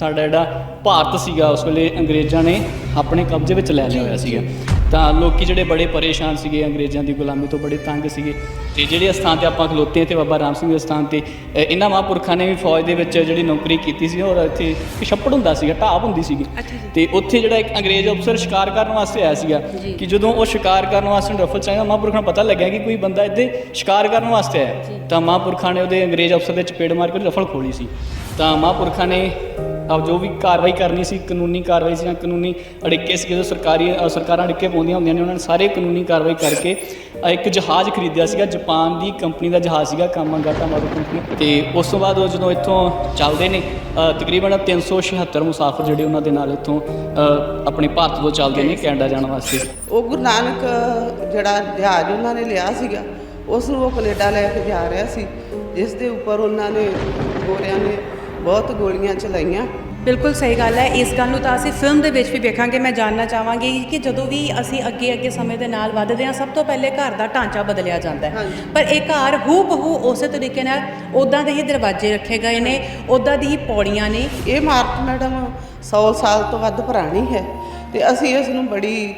ਸਾਡਾ ਜਿਹੜਾ ਭਾਰਤ ਸੀਗਾ ਉਸ ਵੇਲੇ ਅੰਗਰੇਜ਼ਾਂ ਨੇ ਆਪਣੇ ਕਬਜ਼ੇ ਵਿੱਚ ਲੈ ਲਿਆ ਹੋਇਆ ਸੀਗਾ। ਤਾਂ ਲੋਕੀ ਜਿਹੜੇ ਬੜੇ ਪਰੇਸ਼ਾਨ ਸੀਗੇ ਅੰਗਰੇਜ਼ਾਂ ਦੀ ਗੁਲਾਮੀ ਤੋਂ ਬੜੇ ਤੰਗ ਸੀਗੇ। ਤੇ ਜਿਹੜੇ ਸਥਾਨ ਤੇ ਆਪਾਂ ਖਲੋਤੇ ਤੇ ਬਾਬਾ ਰਾਮ ਸਿੰਘ ਦੇ ਸਥਾਨ ਤੇ ਇਹਨਾਂ ਮਹਾਂਪੁਰਖਾਂ ਨੇ ਵੀ ਫੌਜ ਦੇ ਵਿੱਚ ਜਿਹੜੀ ਨੌਕਰੀ ਕੀਤੀ ਸੀ ਔਰ ਇੱਥੇ ਛੱਪੜ ਹੁੰਦਾ ਸੀਗਾ ਢਾਬ ਹੁੰਦੀ ਸੀਗੀ। ਤੇ ਉੱਥੇ ਜਿਹੜਾ ਇੱਕ ਅੰਗਰੇਜ਼ ਅਫਸਰ ਸ਼ਿਕਾਰ ਕਰਨ ਵਾਸਤੇ ਆਇਆ ਸੀਗਾ ਕਿ ਜਦੋਂ ਉਹ ਸ਼ਿਕਾਰ ਕਰਨ ਵਾਸਤੇ ਰਫਲ ਚਾਹੀਦਾ ਮਹਾਂਪੁਰਖਾਂ ਨੂੰ ਪਤਾ ਲੱਗਿਆ ਕਿ ਕੋਈ ਬੰਦਾ ਇੱਥੇ ਸ਼ਿਕਾਰ ਕਰਨ ਵਾਸਤੇ ਆਇਆ। ਤਾਂ ਮਹਾਂਪੁਰਖਾਂ ਨੇ ਉਹਦੇ ਅੰਗਰੇਜ਼ ਅਫਸਰ ਦੇ ਚਪੇੜ ਮਾਰ ਕੇ ਰਫਲ ਖੋਲੀ ਸੀ। ਤਾਂ ਮਹਾਂਪੁਰਖਾਂ ਨੇ ਆਪ ਜੋ ਵੀ ਕਾਰਵਾਈ ਕਰਨੀ ਸੀ ਕਾਨੂੰਨੀ ਕਾਰਵਾਈ ਸੀ ਜਾਂ ਕਾਨੂੰਨੀ ਅੜਿੱਕੇ ਸੀ ਜਦੋਂ ਸਰਕਾਰੀ ਅ, ਸਰਕਾਰਾਂ ਅੜਿੱਕੇ ਪਾਉਂਦੀਆਂ ਹੁੰਦੀਆਂ ਨੇ ਉਹਨਾਂ ਨੇ ਸਾਰੇ ਕਾਨੂੰਨੀ ਕਾਰਵਾਈ ਕਰਕੇ ਅ, ਇੱਕ ਜਹਾਜ਼ ਖਰੀਦਿਆ ਸੀਗਾ ਜਾਪਾਨ ਦੀ ਕੰਪਨੀ ਦਾ ਜਹਾਜ਼ ਸੀਗਾ ਕਾਮਾਗਾਟਾ ਮਾਰੂ ਕੰਪਨੀ ਤੇ ਉਸ ਤੋਂ ਬਾਅਦ ਉਹ ਜਦੋਂ ਇੱਥੋਂ ਚੱਲਦੇ ਨੇ ਅ, ਤਕਰੀਬਨ 376 ਮੁਸਾਫਰ ਜਿਹੜੇ ਉਹਨਾਂ ਦੇ ਨਾਲ ਇੱਥੋਂ ਅ, ਆਪਣੇ ਭਾਰਤ ਤੋਂ ਚੱਲਦੇ ਨੇ ਕੈਨੇਡਾ ਜਾਣ ਵਾਸਤੇ। ਉਹ ਗੁਰੂ ਨਾਨਕ ਜਿਹੜਾ ਜਹਾਜ਼ ਉਹਨਾਂ ਨੇ ਲਿਆ ਸੀਗਾ ਉਸ ਨੂੰ ਉਹ ਕੈਨੇਡਾ ਲੈ ਕੇ ਜਾ ਰਿਹਾ ਸੀ ਜਿਸ ਦੇ ਉੱਪਰ ਉਹਨਾਂ ਨੇ ਗੋਰਿਆਂ ਨੇ ਬਹੁਤ ਗੋਲੀਆਂ ਚਲਾਈਆਂ। ਬਿਲਕੁਲ ਸਹੀ ਗੱਲ ਹੈ। ਇਸ ਗੱਲ ਨੂੰ ਤਾਂ ਅਸੀਂ ਫਿਲਮ ਦੇ ਵਿੱਚ ਵੀ ਵੇਖਾਂਗੇ। ਮੈਂ ਜਾਣਨਾ ਚਾਹਾਂਗੀ ਕਿ ਜਦੋਂ ਵੀ ਅਸੀਂ ਅੱਗੇ ਅੱਗੇ ਸਮੇਂ ਦੇ ਨਾਲ ਵੱਧਦੇ ਹਾਂ ਸਭ ਤੋਂ ਪਹਿਲੇ ਘਰ ਦਾ ਢਾਂਚਾ ਬਦਲਿਆ ਜਾਂਦਾ ਹੈ। ਪਰ ਇਹ ਘਰ ਹੂ ਬਹੂ ਉਸੇ ਤਰੀਕੇ ਨਾਲ ਉਦਾਂ ਦੇ ਹੀ ਦਰਵਾਜ਼ੇ ਰੱਖੇ ਗਏ ਨੇ ਉਦਾਂ ਦੀ ਹੀ ਪੌੜੀਆਂ ਨੇ। ਇਹ ਇਮਾਰਤ ਮੈਡਮ 100 ਸਾਲ ਤੋਂ ਵੱਧ ਪੁਰਾਣੀ ਹੈ ਤੇ ਅਸੀਂ ਇਸ ਨੂੰ ਬੜੀ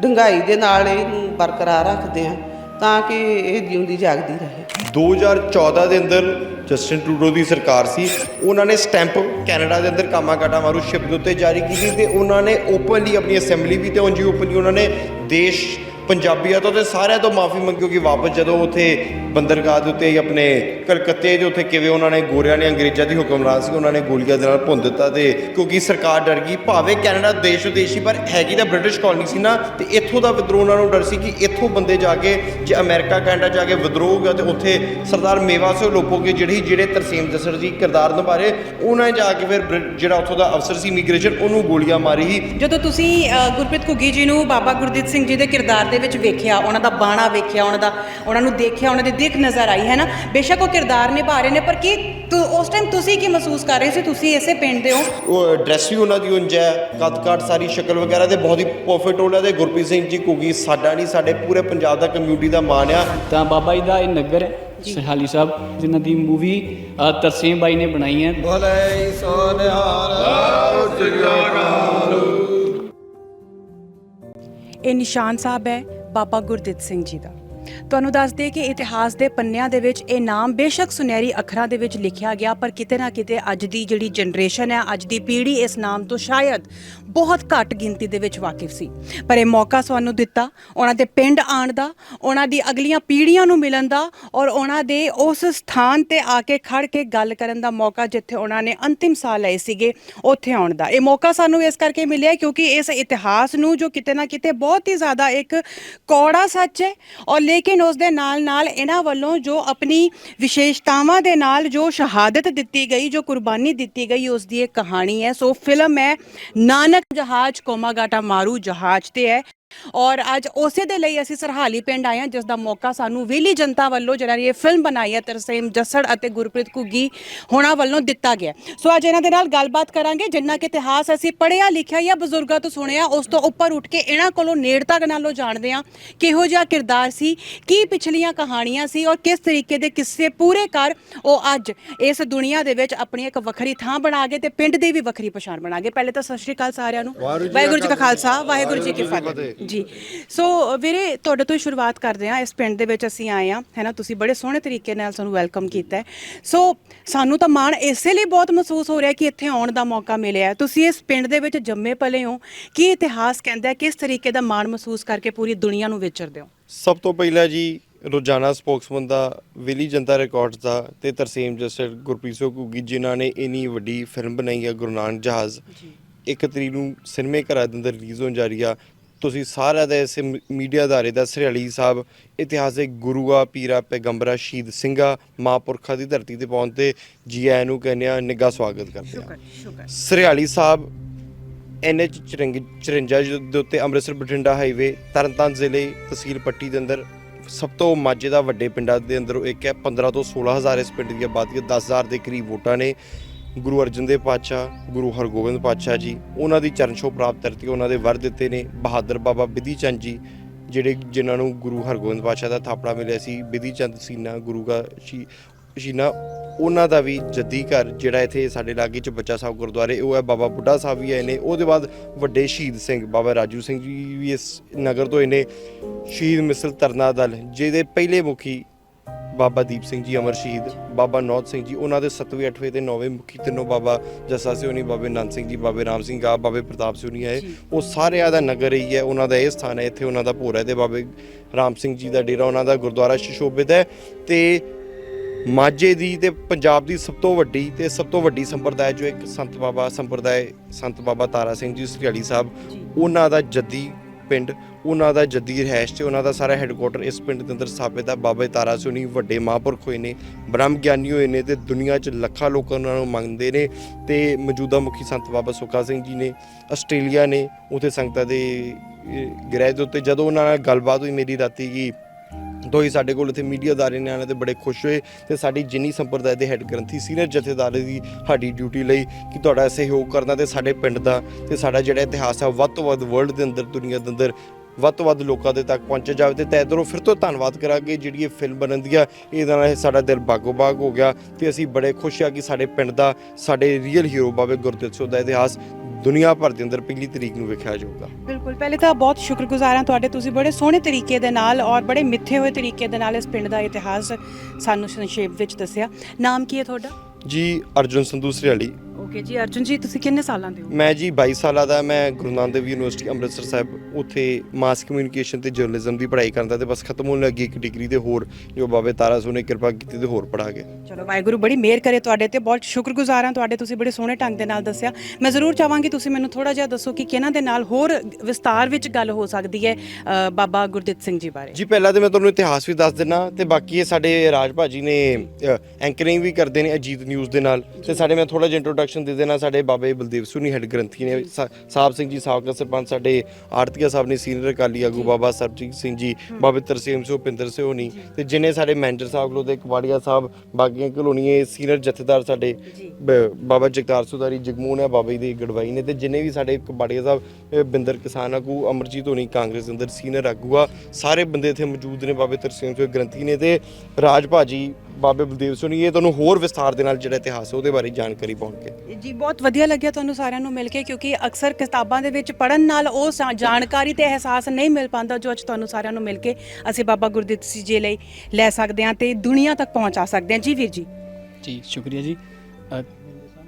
ਡੰਗਾਈ ਦੇ ਨਾਲ ਇਹਨੂੰ ਬਰਕਰਾਰ ਰੱਖਦੇ ਹਾਂ ਤਾਂ ਕਿ ਇਹ ਜਿਉਂਦੀ ਜਾਗਦੀ ਰਹੇ। 2014 ਦੇ ਅੰਦਰ ਜਸਟਿਨ ਟਰੂਡੋ ਦੀ ਸਰਕਾਰ ਸੀ, ਉਹਨਾਂ ਨੇ ਸਟੈਂਪ ਕੈਨੇਡਾ ਦੇ ਅੰਦਰ ਕਾਮਾਗਾਟਾ ਮਾਰੂ ਸ਼ਿਪ ਦੇ ਉੱਤੇ ਜਾਰੀ ਕੀਤੀ ਤੇ ਉਹਨਾਂ ਨੇ ਓਪਨਲੀ ਆਪਣੀ ਅਸੈਂਬਲੀ ਵੀ ਤੇ ਉਂਝ ਓਪਨਲੀ ਉਹਨਾਂ ਨੇ ਦੇਸ਼ ਪੰਜਾਬੀਆਂ ਤੋਂ ਤੇ ਸਾਰਿਆਂ ਤੋਂ ਮਾਫੀ ਮੰਗੀ ਕਿ ਵਾਪਸ ਜਦੋਂ ਉੱਥੇ ਬੰਦਰਗਾਹ ਦੇ ਉੱਤੇ ਆਪਣੇ ਕਲਕੱਤੇ ਦੇ ਉੱਤੇ ਕਿਵੇਂ ਉਹਨਾਂ ਨੇ ਗੋਰਿਆਂ ਨੇ ਅੰਗਰੇਜ਼ਾਂ ਦੀ ਹੁਕਮਰਾਨ ਸੀ, ਉਹਨਾਂ ਨੇ ਗੋਲੀਆਂ ਦੇ ਨਾਲ ਭੁੰਨ ਦਿੱਤਾ ਤੇ ਕਿਉਂਕਿ ਸਰਕਾਰ ਡਰ ਗਈ। ਭਾਵੇਂ ਕੈਨੇਡਾ ਦੇਸ਼ ਵਿਦੇਸ਼ੀ, ਪਰ ਹੈਗੀ ਤਾਂ ਬ੍ਰਿਟਿਸ਼ ਕਾਲਨੀ ਸੀ ਨਾ, ਤੇ ਇੱਥੋਂ ਦਾ ਵਿਦਰੋਹ ਉਹਨਾਂ ਨੂੰ ਡਰ ਸੀ ਕਿ ਇੱਥੋਂ ਬੰਦੇ ਜਾ ਕੇ, ਜੇ ਅਮਰੀਕਾ, ਕੈਨੇਡਾ ਜਾ ਕੇ ਵਿਦਰੋਹ ਹੋਗਾ ਤੇ ਉੱਥੇ ਸਰਦਾਰ ਮੇਵਾ ਸਿੰਘ ਲੋਪੋਗੇ ਜਿਹੜੀ, ਜਿਹੜੇ ਤਰਸੀਮ ਜਸਰ ਜੀ ਕਿਰਦਾਰ ਨਿਭਾਰੇ, ਉਹਨਾਂ ਨੇ ਜਾ ਕੇ ਫਿਰ ਬ੍ਰਿ- ਜਿਹੜਾ ਉੱਥੋਂ ਦਾ ਅਫਸਰ ਸੀ ਇਮੀਗ੍ਰੇਸ਼ਨ ਉਹਨੂੰ ਗੋਲੀਆਂ ਮਾਰੀ। ਸੀ ਜਦੋਂ ਤੁਸੀਂ ਗੁਰਪ੍ਰੀਤ ਘੁੱਗੀ ਜੀ ਨੂੰ ਬਾਬਾ ਗੁਰਦੀਪ ਸਿੰਘ ਜੀ ਦੇ ਕਿਰਦਾਰ ਦੇ ਵਿੱਚ ਵੇਖਿਆ ਉਹਨਾਂ ਦਾ ਬਾਣਾ ਵੇਖਿਆ ਉਹਨਾਂ ਦਾ ਉਹਨਾਂ ਨੂੰ ਦੇਖਿਆ ਉਹਨਾਂ ਦੀ ਦਿੱਖ ਨਜ਼ਰ ਆਈ ਹੈ ਨਾ? ਬੇਸ਼ੱਕ ਉਹ ਕਿਰਦਾਰ ਨਿਭਾ ਰਹੇ ਨੇ ਪਰ ਕੀ ਤੁ- ਉਸ ਟਾਈਮ ਤੁਸੀਂ ਕੀ ਮਹਿਸੂਸ ਕਰ ਰਹੇ ਸੀ? ਤੁਸੀਂ ਇਸੇ ਪਿੰਡ ਦੇ ਹੋ? ਉਹ ਡਰੈਸ ਵੀ ਉਹਨਾਂ ਦੀ ਉਂਝ ਹੈ ਕੱਦ ਕਾਠ ਸਾਰੀ ਸ਼ਕਲ ਵਗੈਰਾ ਤੇ ਬਹੁਤ ਹੀ ਪਰਫੈਕਟ ਹੋਲਾ ਤੇ ਗੁਰਪ੍ਰੀਤ ਸਿੰਘ ਜੀ ਘੁੱਗੀ ਸਾਡਾ ਨਹੀਂ ਸਾਡੇ ਪੂਰੇ ਪੰਜਾਬ ਦਾ ਕਮਿਊਨਿਟੀ ਦਾ ਮਾਣ ਆ। ਤਾਂ ਬਾਬਾ ਜੀ ਦਾ ਇਹ ਨਗਰ ਹੈ ਸਹਾਲੀ ਸਾਹਿਬ ਜਿਨ੍ਹਾਂ ਦੀ ਮੂਵੀ ਤਰਸੇਮ ਬਾਈ ਨੇ ਬਣਾਈ ਹੈ। ਭਲੇ ਸੋ ਨਿਹਾਲ ਇਹ ਨਿਸ਼ਾਨ ਸਾਹਿਬ ਹੈ ਬਾਬਾ ਗੁਰਦਿੱਤ ਸਿੰਘ ਜੀ ਦਾ। ਤੁਹਾਨੂੰ ਦੱਸ ਦਈਏ ਕਿ ਇਤਿਹਾਸ ਦੇ ਪੰਨਿਆਂ ਦੇ ਵਿੱਚ ਇਹ ਨਾਮ ਬੇਸ਼ੱਕ ਸੁਨਹਿਰੀ ਅੱਖਰਾਂ ਦੇ ਵਿੱਚ ਲਿਖਿਆ ਗਿਆ, ਪਰ ਕਿਤੇ ਨਾ ਕਿਤੇ ਅੱਜ ਦੀ ਜਿਹੜੀ ਜਨਰੇਸ਼ਨ ਹੈ, ਅੱਜ ਦੀ ਪੀੜ੍ਹੀ ਇਸ ਨਾਮ ਤੋਂ ਸ਼ਾਇਦ ਬਹੁਤ ਘੱਟ ਗਿਣਤੀ ਦੇ ਵਿੱਚ ਵਾਕਿਫ ਸੀ। ਪਰ ਇਹ ਮੌਕਾ ਸਾਨੂੰ ਦਿੱਤਾ, ਉਹਨਾਂ ਦੇ ਪਿੰਡ ਆਉਣ ਦਾ, ਉਹਨਾਂ ਦੀ ਅਗਲੀਆਂ ਪੀੜ੍ਹੀਆਂ ਨੂੰ ਮਿਲਣ ਦਾ ਔਰ ਉਹਨਾਂ ਦੇ ਉਸ ਸਥਾਨ ਤੇ ਆ ਕੇ ਖੜ ਕੇ ਗੱਲ ਕਰਨ ਦਾ ਮੌਕਾ ਜਿੱਥੇ ਉਹਨਾਂ ਨੇ ਅੰਤਿਮ ਸਾਹ ਲਏ ਸੀਗੇ, ਉੱਥੇ ਆਉਣ ਦਾ। ਇਹ ਮੌਕਾ ਸਾਨੂੰ ਇਸ ਕਰਕੇ ਮਿਲਿਆ ਕਿਉਂਕਿ ਇਸ ਇਤਿਹਾਸ ਨੂੰ ਜੋ ਕਿਤੇ ਨਾ ਕਿਤੇ ਬਹੁਤ ਹੀ ਜ਼ਿਆਦਾ ਇੱਕ ਕੌੜਾ ਸੱਚ ਹੈ ਔਰ ਲੇਕਿਨ ਉਸ ਦੇ ਨਾਲ ਨਾਲ ਇਹਨਾਂ ਵੱਲੋਂ ਜੋ ਆਪਣੀ ਵਿਸ਼ੇਸ਼ਤਾਵਾਂ ਦੇ ਨਾਲ ਜੋ ਸ਼ਹਾਦਤ ਦਿੱਤੀ ਗਈ, ਜੋ ਕੁਰਬਾਨੀ ਦਿੱਤੀ ਗਈ ਉਸ ਦੀ ਇੱਕ ਕਹਾਣੀ ਹੈ। ਸੋ ਫਿਲਮ ਹੈ ਨਾਨਕ ਜਹਾਜ਼, ਕੋਮਾਗਾਟਾ ਮਾਰੂ ਜਹਾਜ਼ ਤੇ ਹੈ। ਔਰ ਅੱਜ ਉਸੇ ਦੇ ਲਈ ਅਸੀਂ ਸਰਹਾਲੀ ਪਿੰਡ ਆਏ ਹਾਂ ਜਿਸ ਦਾ ਮੌਕਾ ਸਾਨੂੰ ਵੇਲੀ ਜਨਤਾ ਵੱਲੋਂ ਜਿਹੜਾ ਇਹ ਫਿਲਮ ਬਣਾਈ ਹੈ ਤਰਸੇਮ ਜੱਸੜ ਅਤੇ ਗੁਰਪ੍ਰੀਤ ਘੁੱਗੀ ਹੋਣਾ ਵੱਲੋਂ ਦਿੱਤਾ ਗਿਆ ਸੋ ਅੱਜ ਇਹਨਾਂ ਦੇ ਨਾਲ ਗੱਲਬਾਤ ਕਰਾਂਗੇ ਜਿੰਨਾ ਕਿ ਇਤਿਹਾਸ ਅਸੀਂ ਪੜ੍ਹਿਆ ਲਿਖਿਆ ਜਾਂ ਬਜ਼ੁਰਗਾਂ ਤੋਂ ਸੁਣਿਆ ਉਸ ਤੋਂ ਉੱਪਰ ਉੱਠ ਕੇ ਇਹਨਾਂ ਕੋਲੋਂ ਨੇੜਤਾ ਨਾਲੋਂ ਜਾਣਦੇ ਹਾਂ ਕਿਹੋ ਜਿਹਾ ਕਿਰਦਾਰ ਸੀ ਕੀ ਪਿਛਲੀਆਂ ਕਹਾਣੀਆਂ ਸੀ ਔਰ ਕਿਸ ਤਰੀਕੇ ਦੇ ਕਿੱਸੇ ਪੂਰੇ ਕਰ ਉਹ ਅੱਜ ਇਸ ਦੁਨੀਆ ਦੇ ਵਿੱਚ ਆਪਣੀ ਇੱਕ ਵੱਖਰੀ ਥਾਂ ਬਣਾ ਗਏ ਤੇ ਪਿੰਡ ਦੀ ਵੀ ਵੱਖਰੀ ਪਛਾਣ ਬਣਾ ਗਏ। ਪਹਿਲੇ ਤਾਂ ਸਤਿ ਸ਼੍ਰੀ ਅਕਾਲ ਸਾਰਿਆਂ ਨੂੰ। ਵਾਹਿਗੁਰੂ ਜੀ ਕਾ ਖਾਲਸਾ ਵਾਹਿਗੁਰੂ ਜੀ ਕੀ ਫਤਿਹ। ਜੀ। ਸੋ ਵੀਰੇ ਤੁਹਾਡੇ ਤੋਂ ਹੀ ਸ਼ੁਰੂਆਤ ਕਰਦੇ ਹਾਂ। ਇਸ ਪਿੰਡ ਦੇ ਵਿੱਚ ਅਸੀਂ ਆਏ ਹਾਂ ਹੈ ਨਾ? ਤੁਸੀਂ ਬੜੇ ਸੋਹਣੇ ਤਰੀਕੇ ਨਾਲ ਸਾਨੂੰ ਵੈਲਕਮ ਕੀਤਾ ਹੈ। ਸੋ ਸਾਨੂੰ ਤਾਂ ਮਾਣ ਇਸੇ ਲਈ ਬਹੁਤ ਮਹਿਸੂਸ ਹੋ ਰਿਹਾ ਕਿ ਇੱਥੇ ਆਉਣ ਦਾ ਮੌਕਾ ਮਿਲਿਆ ਹੈ। ਤੁਸੀਂ ਇਸ ਪਿੰਡ ਦੇ ਵਿੱਚ ਜੰਮੇ ਪਲੇ ਹੋ। ਕੀ ਇਤਿਹਾਸ ਕਹਿੰਦਾ ਹੈ? ਕਿਸ ਤਰੀਕੇ ਦਾ ਮਾਣ ਮਹਿਸੂਸ ਕਰਕੇ ਪੂਰੀ ਦੁਨੀਆ ਨੂੰ ਵਿਚਰਦੇ ਹੋ? ਸਭ ਤੋਂ ਪਹਿਲਾਂ ਜੀ ਰੋਜ਼ਾਨਾ ਸਪੋਕਸਮੈਨ ਦਾ ਵਿਲੀ ਜਨਤਾ ਰਿਕਾਰਡਸ ਦਾ ਤੇ ਤਰਸੇਮ ਜਸਰ ਗੁਰਪ੍ਰੀਤ ਸਿੰਘ ਘੁੱਗੀ ਜਿਨ੍ਹਾਂ ਨੇ ਇਨੀ ਵੱਡੀ ਫਿਲਮ ਬਣਾਈ ਹੈ ਗੁਰੂ ਨਾਨਕ ਜਹਾਜ਼। ਇੱਕ ਤਰੀਕ ਨੂੰ ਸਿਨੇਮੇ ਘਰਾਂ ਦੇ ਅੰਦਰ ਰਿਲੀਜ਼ ਹੋਣ ਜਾ ਰਹੀ ਆ। ਤੁਸੀਂ ਸਾਰਿਆਂ ਦਾ ਇਸ ਮੀਡੀਆ ਅਦਾਰੇ ਦਾ ਸਰਿਆਲੀ ਸਾਹਿਬ ਇਤਿਹਾਸਿਕ ਗੁਰੂਆ ਪੀਰਾ ਪੈਗੰਬਰਾ ਸ਼ਹੀਦ ਸਿੰਘਾ ਮਹਾਂਪੁਰਖਾਂ ਦੀ ਧਰਤੀ ਤੇ ਪਹੁੰਚ ਤੇ ਜੀ ਆਇਆਂ ਨੂੰ ਕਹਿੰਦੇ ਆ ਨਿੱਘਾ ਸਵਾਗਤ ਕਰਦੇ ਆ। ਸ਼ੁਕਰ ਸਰਿਆਲੀ ਸਾਹਿਬ ਐਨਐਚ 54 ਦੇ ਉੱਤੇ ਅੰਮ੍ਰਿਤਸਰ ਬਠਿੰਡਾ ਹਾਈਵੇ ਤਰਨਤਾਰਨ ਜ਼ਿਲ੍ਹੇ ਤਹਿਸੀਲ ਪੱਟੀ ਦੇ ਅੰਦਰ ਸਭ ਤੋਂ ਮਾਝੇ ਦਾ ਵੱਡੇ ਪਿੰਡਾਂ ਦੇ ਅੰਦਰੋਂ ਇੱਕ ਹੈ 15 ਤੋਂ 16000 ਇਸ ਪਿੰਡ ਦੀ ਆਬਾਦੀ ਹੈ 10000 ਦੇ ਕਰੀਬ ਵੋਟਾਂ ਨੇ। ਗੁਰੂ ਅਰਜਨ ਦੇਵ ਪਾਤਸ਼ਾਹ, ਗੁਰੂ ਹਰਗੋਬਿੰਦ ਪਾਤਸ਼ਾਹ ਜੀ, ਉਹਨਾਂ ਦੀ ਚਰਨ ਛੋਹ ਪ੍ਰਾਪਤ ਧਰਤੀ ਉਹਨਾਂ ਦੇ ਵਰ ਦਿੱਤੇ ਨੇ, ਬਹਾਦਰ ਬਾਬਾ ਬਿਧੀ ਚੰਦ ਜੀ, ਜਿਹੜੇ ਜਿਨ੍ਹਾਂ ਨੂੰ ਗੁਰੂ ਹਰਗੋਬਿੰਦ ਪਾਤਸ਼ਾਹ ਦਾ ਥਾਪੜਾ ਮਿਲਿਆ ਸੀ, ਬਿਧੀ ਚੰਦ ਸੀਨਾ, ਗੁਰੂ ਦਾ ਸ਼ੀ, ਸ਼ੀਨਾ, ਉਹਨਾਂ ਦਾ ਵੀ ਜੱਦੀ ਘਰ, ਜਿਹੜਾ ਇੱਥੇ ਸਾਡੇ ਲਾਗੇ ਚ ਬੱਚਾ ਸਾਹਿਬ ਗੁਰਦੁਆਰੇ, ਉਹ ਹੈ ਬਾਬਾ ਬੁੱਢਾ ਸਾਹਿਬ ਵੀ ਆਏ ਨੇ, ਉਹਦੇ ਬਾਅਦ ਵੱਡੇ ਸ਼ਹੀਦ ਸਿੰਘ ਬਾਬਾ ਰਾਜੂ ਸਿੰਘ ਜੀ ਵੀ ਇਸ ਨਗਰ ਤੋਂ ਆਏ ਨੇ, ਸ਼ਹੀਦ ਮਿਸਲ ਤਰਨਾ ਦਲ, ਜਿਹਦੇ ਪਹਿਲੇ ਮੁਖੀ ਬਾਬਾ ਦੀਪ ਸਿੰਘ ਜੀ ਅਮਰ ਸ਼ਹੀਦ ਬਾਬਾ ਨੌਤ ਸਿੰਘ ਜੀ ਉਹਨਾਂ ਦੇ 7ਵੇਂ 8ਵੇਂ ਤੇ 9ਵੇਂ ਮੁਖੀ ਤਿੰਨੋਂ ਬਾਬਾ ਜੱਸਾ ਸਿਉਣੀ ਬਾਬੇ ਨੰਦ ਸਿੰਘ ਜੀ ਬਾਬੇ ਰਾਮ ਸਿੰਘ ਆ ਬਾਬੇ ਪ੍ਰਤਾਪ ਸਿਉਣੀ ਆਏ। ਉਹ ਸਾਰਿਆਂ ਦਾ ਨਗਰ ਹੀ ਹੈ ਉਹਨਾਂ ਦਾ ਇਹ ਸਥਾਨ ਹੈ ਇੱਥੇ ਉਹਨਾਂ ਦਾ ਭੋਰਾ ਹੈ ਤੇ ਬਾਬੇ ਰਾਮ ਸਿੰਘ ਜੀ ਦਾ ਡੇਰਾ ਉਹਨਾਂ ਦਾ ਗੁਰਦੁਆਰਾ ਸ਼ਿਸ਼ੋਭਿਤ ਹੈ ਤੇ ਮਾਝੇ ਦੀ ਤੇ ਪੰਜਾਬ ਦੀ ਸਭ ਤੋਂ ਵੱਡੀ ਤੇ ਸਭ ਤੋਂ ਵੱਡੀ ਸੰਪਰਦਾਇ ਜੋ ਇੱਕ ਸੰਤ ਬਾਬਾ ਸੰਪਰਦਾਇ ਸੰਤ ਬਾਬਾ ਤਾਰਾ ਸਿੰਘ ਜੀ ਸਰਿਆਲੀ ਸਾਹਿਬ ਉਹਨਾਂ ਦਾ ਜੱਦੀ ਪਿੰਡ ਉਹਨਾਂ ਦਾ ਜੱਦੀ ਰਹਿਸ਼ ਤੇ ਉਹਨਾਂ ਦਾ ਸਾਰਾ ਹੈੱਡਕੁਆਟਰ ਇਸ ਪਿੰਡ ਦੇ ਅੰਦਰ ਸਥਾਪਿਤ ਆ ਬਾਬਾ ਤਾਰਾ ਸੁਣੀ ਵੱਡੇ ਮਹਾਂਪੁਰਖ ਹੋਏ ਨੇ, ਬ੍ਰਹਮ ਗਿਆਨੀ ਹੋਏ ਨੇ ਤੇ ਦੁਨੀਆ 'ਚ ਲੱਖਾਂ ਲੋਕ ਉਹਨਾਂ ਨੂੰ ਮੰਗਦੇ ਨੇ ਤੇ ਮੌਜੂਦਾ ਮੁਖੀ ਸੰਤ ਬਾਬਾ ਸੁੱਖਾ ਸਿੰਘ ਜੀ ਨੇ ਆਸਟ੍ਰੇਲੀਆ ਨੇ ਉਥੇ ਸੰਗਤਾਂ ਦੇ ਗ੍ਰਹਿ ਦੇ ਉੱਤੇ ਜਦੋਂ ਉਹਨਾਂ ਨਾਲ ਗੱਲਬਾਤ ਹੋਈ ਮੇਰੀ ਰਾਤੀ ਕੀ ਦੋ ਸਾਡੇ ਕੋਲ ਇੱਥੇ ਮੀਡੀਆ ਦਾਰੇ ਨੇ ਆਣੇ ਤੇ ਬੜੇ ਖੁਸ਼ ਹੋਏ ਤੇ ਸਾਡੀ ਜਿੰਨੀ ਸੰਪਰਦਾਇ ਦੇ ਹੈੱਡ ਗ੍ਰੰਥੀ ਸੀਨੀਅਰ ਜਥੇਦਾਰ ਦੀ ਸਾਡੀ ਡਿਊਟੀ ਲਈ ਕਿ ਤੁਹਾਡਾ ਸਹਿਯੋਗ ਕਰਨਾ ਤੇ ਸਾਡੇ ਪਿੰਡ ਦਾ ਤੇ ਸਾਡਾ ਜਿਹੜਾ ਇਤਿਹਾਸ ਹੈ ਵੱਧ ਤੋਂ ਵੱਧ ਵਰਲਡ ਦੇ ਅੰਦਰ, ਦੁਨੀਆ ਦੇ ਅੰਦਰ ਵੱਧ ਤੋਂ ਵੱਧ ਲੋਕਾਂ ਦੇ ਤੱਕ ਪਹੁੰਚਿਆ ਜਾਵੇ ਤੇ ਤੈ ਇੱਧਰੋਂ ਫਿਰ ਤੋਂ ਧੰਨਵਾਦ ਕਰਾਂਗੇ ਜਿਹੜੀ ਇਹ ਫਿਲਮ ਬਣਨ ਦੀ ਆ, ਇਹਦੇ ਨਾਲ ਇਹ ਸਾਡਾ ਦਿਲ ਬਾਗੋ ਬਾਗ ਹੋ ਗਿਆ ਤੇ ਅਸੀਂ ਬੜੇ ਖੁਸ਼ ਆ ਕਿ ਸਾਡੇ ਪਿੰਡ ਦਾ, ਸਾਡੇ ਰੀਅਲ ਹੀਰੋ ਬਾਬੇ ਗੁਰਦਿੱਤ ਸਿੰਘ ਦਾ ਇਤਿਹਾਸ ਦੁਨੀਆ ਭਰ ਦੇ ਅੰਦਰ ਪਹਿਲੀ ਤਰੀਕ ਨੂੰ ਵੇਖਿਆ ਜਾਊਗਾ। ਬਿਲਕੁਲ ਪਹਿਲੇ ਤਾਂ ਬਹੁਤ ਸ਼ੁਕਰਗੁਜ਼ਾਰ ਹਾਂ ਤੁਹਾਡੇ ਤੁਸੀਂ ਬੜੇ ਸੋਹਣੇ ਤਰੀਕੇ ਦੇ ਨਾਲ ਔਰ ਬੜੇ ਮਿੱਥੇ ਹੋਏ ਤਰੀਕੇ ਦੇ ਨਾਲ ਇਸ ਪਿੰਡ ਦਾ ਇਤਿਹਾਸ ਸਾਨੂੰ ਸੰਖੇਪ ਵਿੱਚ ਦੱਸਿਆ। ਨਾਮ ਕੀ ਹੈ ਤੁਹਾਡਾ? ਜੀ ਅਰਜੁਨ ਸੰਧੂ ਸਰਿਆਲੀ। ਓਕੇ ਜੀ ਅਰਜੁਨ ਜੀ ਤੁਸੀਂ ਕਿੰਨੇ ਸਾਲਾਂ ਦੇ ਹੋ? ਮੈਂ ਜੀ 22 ਸਾਲਾਂ ਦਾ ਮੈਂ ਗੁਰੂ ਨਾਨਕ ਦੇਵ ਯੂਨੀਵਰਸਿਟੀ ਅੰਮ੍ਰਿਤਸਰ ਸਾਹਿਬ ਉੱਥੇ ਮਾਸ ਕਮਿਊਨੀਕੇਸ਼ਨ ਤੇ ਜਰਨਲਿਜ਼ਮ ਦੀ ਪੜ੍ਹਾਈ ਕਰਦਾ ਤੇ ਬਸ ਖਤਮ ਹੋਣ ਲੱਗੀ ਇੱਕ ਡਿਗਰੀ ਤੇ ਹੋਰ ਜੋ ਬਾਬੇ ਤਾਰਾ ਸੋ ਨੇ ਕਿਰਪਾ ਕੀਤੀ ਤੇ ਹੋਰ ਪੜ੍ਹਾ ਕੇ। ਚਲੋ ਵਾਹਿਗੁਰੂ ਬੜੀ ਮਿਹਰ ਕਰੇ ਤੁਹਾਡੇ ਤੇ ਬਹੁਤ ਸ਼ੁਕਰਗੁਜ਼ਾਰ ਹਾਂ ਤੁਹਾਡੇ ਤੁਸੀਂ ਬੜੇ ਸੋਹਣੇ ਢੰਗ ਦੇ ਨਾਲ ਦੱਸਿਆ। ਮੈਂ ਜ਼ਰੂਰ ਚਾਹਾਂਗੀ ਤੁਸੀਂ ਮੈਨੂੰ ਥੋੜਾ ਜਿਹਾ ਦੱਸੋ ਕਿ ਕਿਹਨਾਂ ਦੇ ਨਾਲ ਹੋਰ ਵਿਸਤਾਰ ਵਿੱਚ ਗੱਲ ਹੋ ਸਕਦੀ ਹੈ ਅ, ਬਾਬਾ ਗੁਰਦਿੱਤ ਸਿੰਘ ਜੀ ਬਾਰੇ। ਜੀ ਪਹਿਲਾਂ ਤੇ ਮੈਂ ਤੁਹਾਨੂੰ ਇਤਿਹਾਸ ਵੀ ਦੱਸ ਦਿੰਨਾ ਤੇ ਬਾਕੀ ਇਹ ਸਾਡੇ ਰਾਜ ਭਾਜੀ ਨੇ ਐਂਕਰਿੰਗ ਵੀ ਕਰਦੇ ਨੇ ਅਜੀਤ ਨਿਊਜ਼ ਦੇ ਨਾਲ ਤੇ ਸਾਡੇ ਮੈਂ ਥੋੜਾ ਜਿਹਾ ਇੰਟਰੋਡਕਸ਼ਨ ਦੇ ਦੇਣਾ ਸਾਡੇ ਬਾਬੇ ਬਲਦੇਵ ਸੁਨੀ ਹੈਡ ਗ੍ਰੰਥੀ ਨੇ ਸਾਹਿਬ ਸਿੰਘ ਜੀ ਸਾਬਕਾ ਸਰਪੰਚ ਸਾਡੇ ਆਰਤੀਆ ਸਾਹਿਬ ਨੇ ਸੀਨੀਅਰ ਅਕਾਲੀ ਆਗੂ ਬਾਬਾ ਸਰਜੀਤ ਸਿੰਘ ਜੀ ਬਾਬੇ ਤਰਸੇਮ ਸਿੰਘ ਭਿੰਦਰ ਸਿੰਘ ਹੋਣੀ ਤੇ ਜਿਨੇ ਸਾਡੇ ਮੈਨੇਜਰ ਸਾਹਿਬ ਕੋਲ ਦੇ ਕਵਾੜੀਆ ਸਾਹਿਬ ਬਾਗੀਆਂ ਕਲੋਨੀਏ ਸੀਨੀਅਰ ਜਥੇਦਾਰ ਸਾਡੇ ਬਾਬਾ ਜਗਤਾਰ ਸੁਦਾਰੀ ਜਗਮੂਨ ਹੈ ਬਾਬਾ ਦੀ ਗੜਵਾਈ ਨੇ ਤੇ ਜਿਨੇ ਵੀ ਸਾਡੇ ਕਵਾੜੀਆ ਸਾਹਿਬ ਬਿੰਦਰ ਕਿਸਾਨ ਆਗੂ ਅਮਰਜੀਤ ਹੋਣੀ ਕਾਂਗਰਸ ਦੇ ਅੰਦਰ ਸੀਨੀਅਰ ਆਗੂ ਆ ਸਾਰੇ ਬੰਦੇ ਇੱਥੇ ਮੌਜੂਦ ਨੇ ਬਾਬੇ ਤਰਸੇਮ ਸਿੰਘ ਗ੍ਰੰਥੀ ਨੇ ਤੇ ਰਾਜ ਭਾਜੀ ਬਾਬੇ ਬਲਦੇਵ ਸਿੰਘ ਇਹ ਤੁਹਾਨੂੰ ਹੋਰ ਵਿਸਥਾਰ ਦੇ ਨਾਲ ਜਿਹੜਾ ਇਤਿਹਾਸ ਹੈ ਉਹਦੇ ਬਾਰੇ ਜਾਣਕਾਰੀ ਪਾਉਣਗੇ ਜੀ ਬਹੁਤ ਵਧੀਆ ਲੱਗਿਆ ਤੁਹਾਨੂੰ ਸਾਰਿਆਂ ਨੂੰ ਮਿਲ ਕੇ ਕਿਉਂਕਿ ਅਕਸਰ ਕਿਤਾਬਾਂ ਦੇ ਵਿੱਚ ਪੜਨ ਨਾਲ ਉਹ ਸਾ- ਜਾਣਕਾਰੀ ਤੇ ਅਹਿਸਾਸ ਨਹੀਂ ਮਿਲ ਪਾਉਂਦਾ ਜੋ ਅੱਜ ਤੁਹਾਨੂੰ ਸਾਰਿਆਂ ਨੂੰ ਮਿਲ ਕੇ ਅਸੀਂ ਬਾਬਾ ਗੁਰਦਿੱਤ ਸਿੰਘ ਜੀ ਲਈ ਲੈ ਸਕਦੇ ਹਾਂ ਤੇ ਦੁਨੀਆ ਤੱਕ ਪਹੁੰਚਾ ਸਕਦੇ ਹਾਂ। ਜੀ ਵੀਰ ਜੀ। ਜੀ ਸ਼ੁਕਰੀਆ ਜੀ।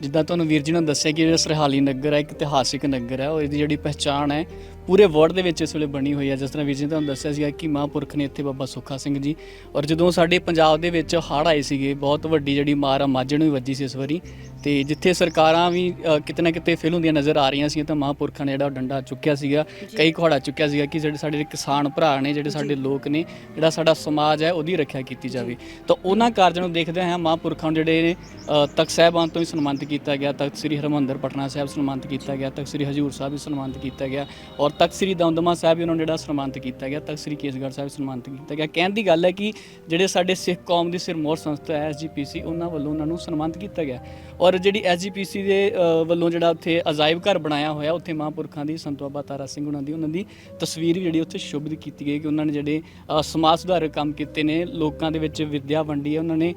ਜਿੱਦਾਂ ਤੁਹਾਨੂੰ ਵੀਰ ਜੀ ਨੇ ਦੱਸਿਆ ਕਿ ਜਿਹੜਾ ਸਰਹਾਲੀ ਨਗਰ ਹੈ ਇੱਕ ਇਤਿਹਾਸਿਕ ਨਗਰ ਹੈ ਔਰ ਇਹਦੀ ਜਿਹੜੀ ਪਹਿਚਾਣ ਹੈ ਪੂਰੇ ਵਰਲਡ ਦੇ ਵਿੱਚ ਇਸ ਵੇਲੇ ਬਣੀ ਹੋਈ ਹੈ। ਜਿਸ ਤਰ੍ਹਾਂ ਵੀਰ ਜੀ ਨੇ ਤੁਹਾਨੂੰ ਦੱਸਿਆ ਸੀਗਾ ਕਿ ਮਹਾਂਪੁਰਖ ਨੇ ਇੱਥੇ ਬਾਬਾ ਸੁੱਖਾ ਸਿੰਘ ਜੀ। ਔਰ ਜਦੋਂ ਸਾਡੇ ਪੰਜਾਬ ਦੇ ਵਿੱਚ ਹੜ੍ਹ ਆਏ ਸੀਗੇ ਬਹੁਤ ਵੱਡੀ ਜਿਹੜੀ ਮਾਰ ਆ ਮਾਝੇ ਨੂੰ ਵੀ ਵੱਜੀ ਸੀ ਇਸ ਵਾਰੀ। ਤੇ ਜਿੱਥੇ ਸਰਕਾਰਾਂ ਵੀ ਅ, ਕਿਤੇ ਨਾ ਕਿਤੇ ਫੇਲ ਹੁੰਦੀਆਂ ਨਜ਼ਰ ਆ ਰਹੀਆਂ ਸੀ ਤਾਂ ਮਹਾਂਪੁਰਖਾਂ ਨੇ ਜਿਹੜਾ ਉਹ ਡੰਡਾ ਚੁੱਕਿਆ ਸੀਗਾ। ਕਈ ਘੋੜਾ ਚੁੱਕਿਆ ਸੀਗਾ ਕਿ ਜਿਹੜੇ ਸਾਡੇ ਕਿਸਾਨ ਭਰਾ ਨੇ ਜਿਹੜੇ ਸਾਡੇ ਲੋਕ ਨੇ ਜਿਹੜਾ ਸਾਡਾ ਸਮਾਜ ਹੈ ਉਹਦੀ ਰੱਖਿਆ ਕੀਤੀ ਜਾਵੇ। ਤਾਂ ਉਹਨਾਂ ਕਾਰਜਾਂ ਨੂੰ ਦੇਖਦੇ ਹਾਂ ਮਹਾਂਪੁਰਖਾਂ ਨੂੰ ਜਿਹੜੇ ਨੇ ਅ, ਤਖਤ ਸਾਹਿਬਾਨ ਤੋਂ ਹੀ ਸਨਮਾਨਿਤ ਕੀਤਾ ਗਿਆ ਤਖਤ ਸ੍ਰੀ ਹਰਮੰਦਰ ਪਟਨਾ ਸਾਹਿਬ ਸਨਮਾਨਿਤ ਕੀਤਾ ਗਿਆ ਤਖਤ ਸ੍ਰੀ ਹਜੂਰ ਸਾਹਿਬ ਵੀ ਸਨਮਾਨਿਤ ਕੀਤਾ ਗਿਆ। ਔਰ ਤਖਤ ਸ੍ਰੀ ਦਮਦਮਾ ਸਾਹਿਬ ਵੀ ਉਹਨਾਂ ਨੂੰ ਜਿਹੜਾ ਸਨਮਾਨਿਤ ਕੀਤਾ ਗਿਆ, ਤਖਤ ਸ੍ਰੀ ਕੇਸਗੜ੍ਹ ਸਾਹਿਬ ਸਨਮਾਨਿਤ ਕੀਤਾ ਗਿਆ। ਕਹਿਣ ਦੀ ਗੱਲ ਹੈ ਕਿ ਜਿਹੜੇ ਸਾਡੇ ਸਿੱਖ ਕੌਮ ਦੀ ਸਿਰਮੌਰ ਸੰਸਥਾ ਹੈ ਐਸਜੀਪੀਸੀ ਉਹਨਾਂ ਵੱਲੋਂ ਉਹਨਾਂ ਨੂੰ ਸਨਮਾਨਿਤ ਕੀਤਾ ਗਿਆ। ਔਰ ਜਿਹੜੀ ਐਸਜੀਪੀਸੀ ਦੇ ਵੱਲੋਂ ਜਿਹੜਾ ਉੱਥੇ ਅਜਾਇਬ ਘਰ ਬਣਾਇਆ ਹੋਇਆ, ਉੱਥੇ ਮਹਾਂਪੁਰਖਾਂ ਦੀ ਸੰਤ ਬਾਬਾ ਤਾਰਾ ਸਿੰਘ ਉਹਨਾਂ ਦੀ ਉਹਨਾਂ ਦੀ ਤਸਵੀਰ ਵੀ ਜਿਹੜੀ ਉੱਥੇ ਸ਼ੁਭਤ ਕੀਤੀ ਗਈ ਕਿ ਉਹਨਾਂ ਨੇ ਜਿਹੜੇ ਸਮਾਜ ਸੁਧਾਰਕ ਕੰਮ ਕੀਤੇ ਨੇ, ਲੋਕਾਂ ਦੇ ਵਿੱਚ ਵਿਦਿਆ ਵੰਡੀ ਹੈ। ਉਹਨਾਂ ਨੇ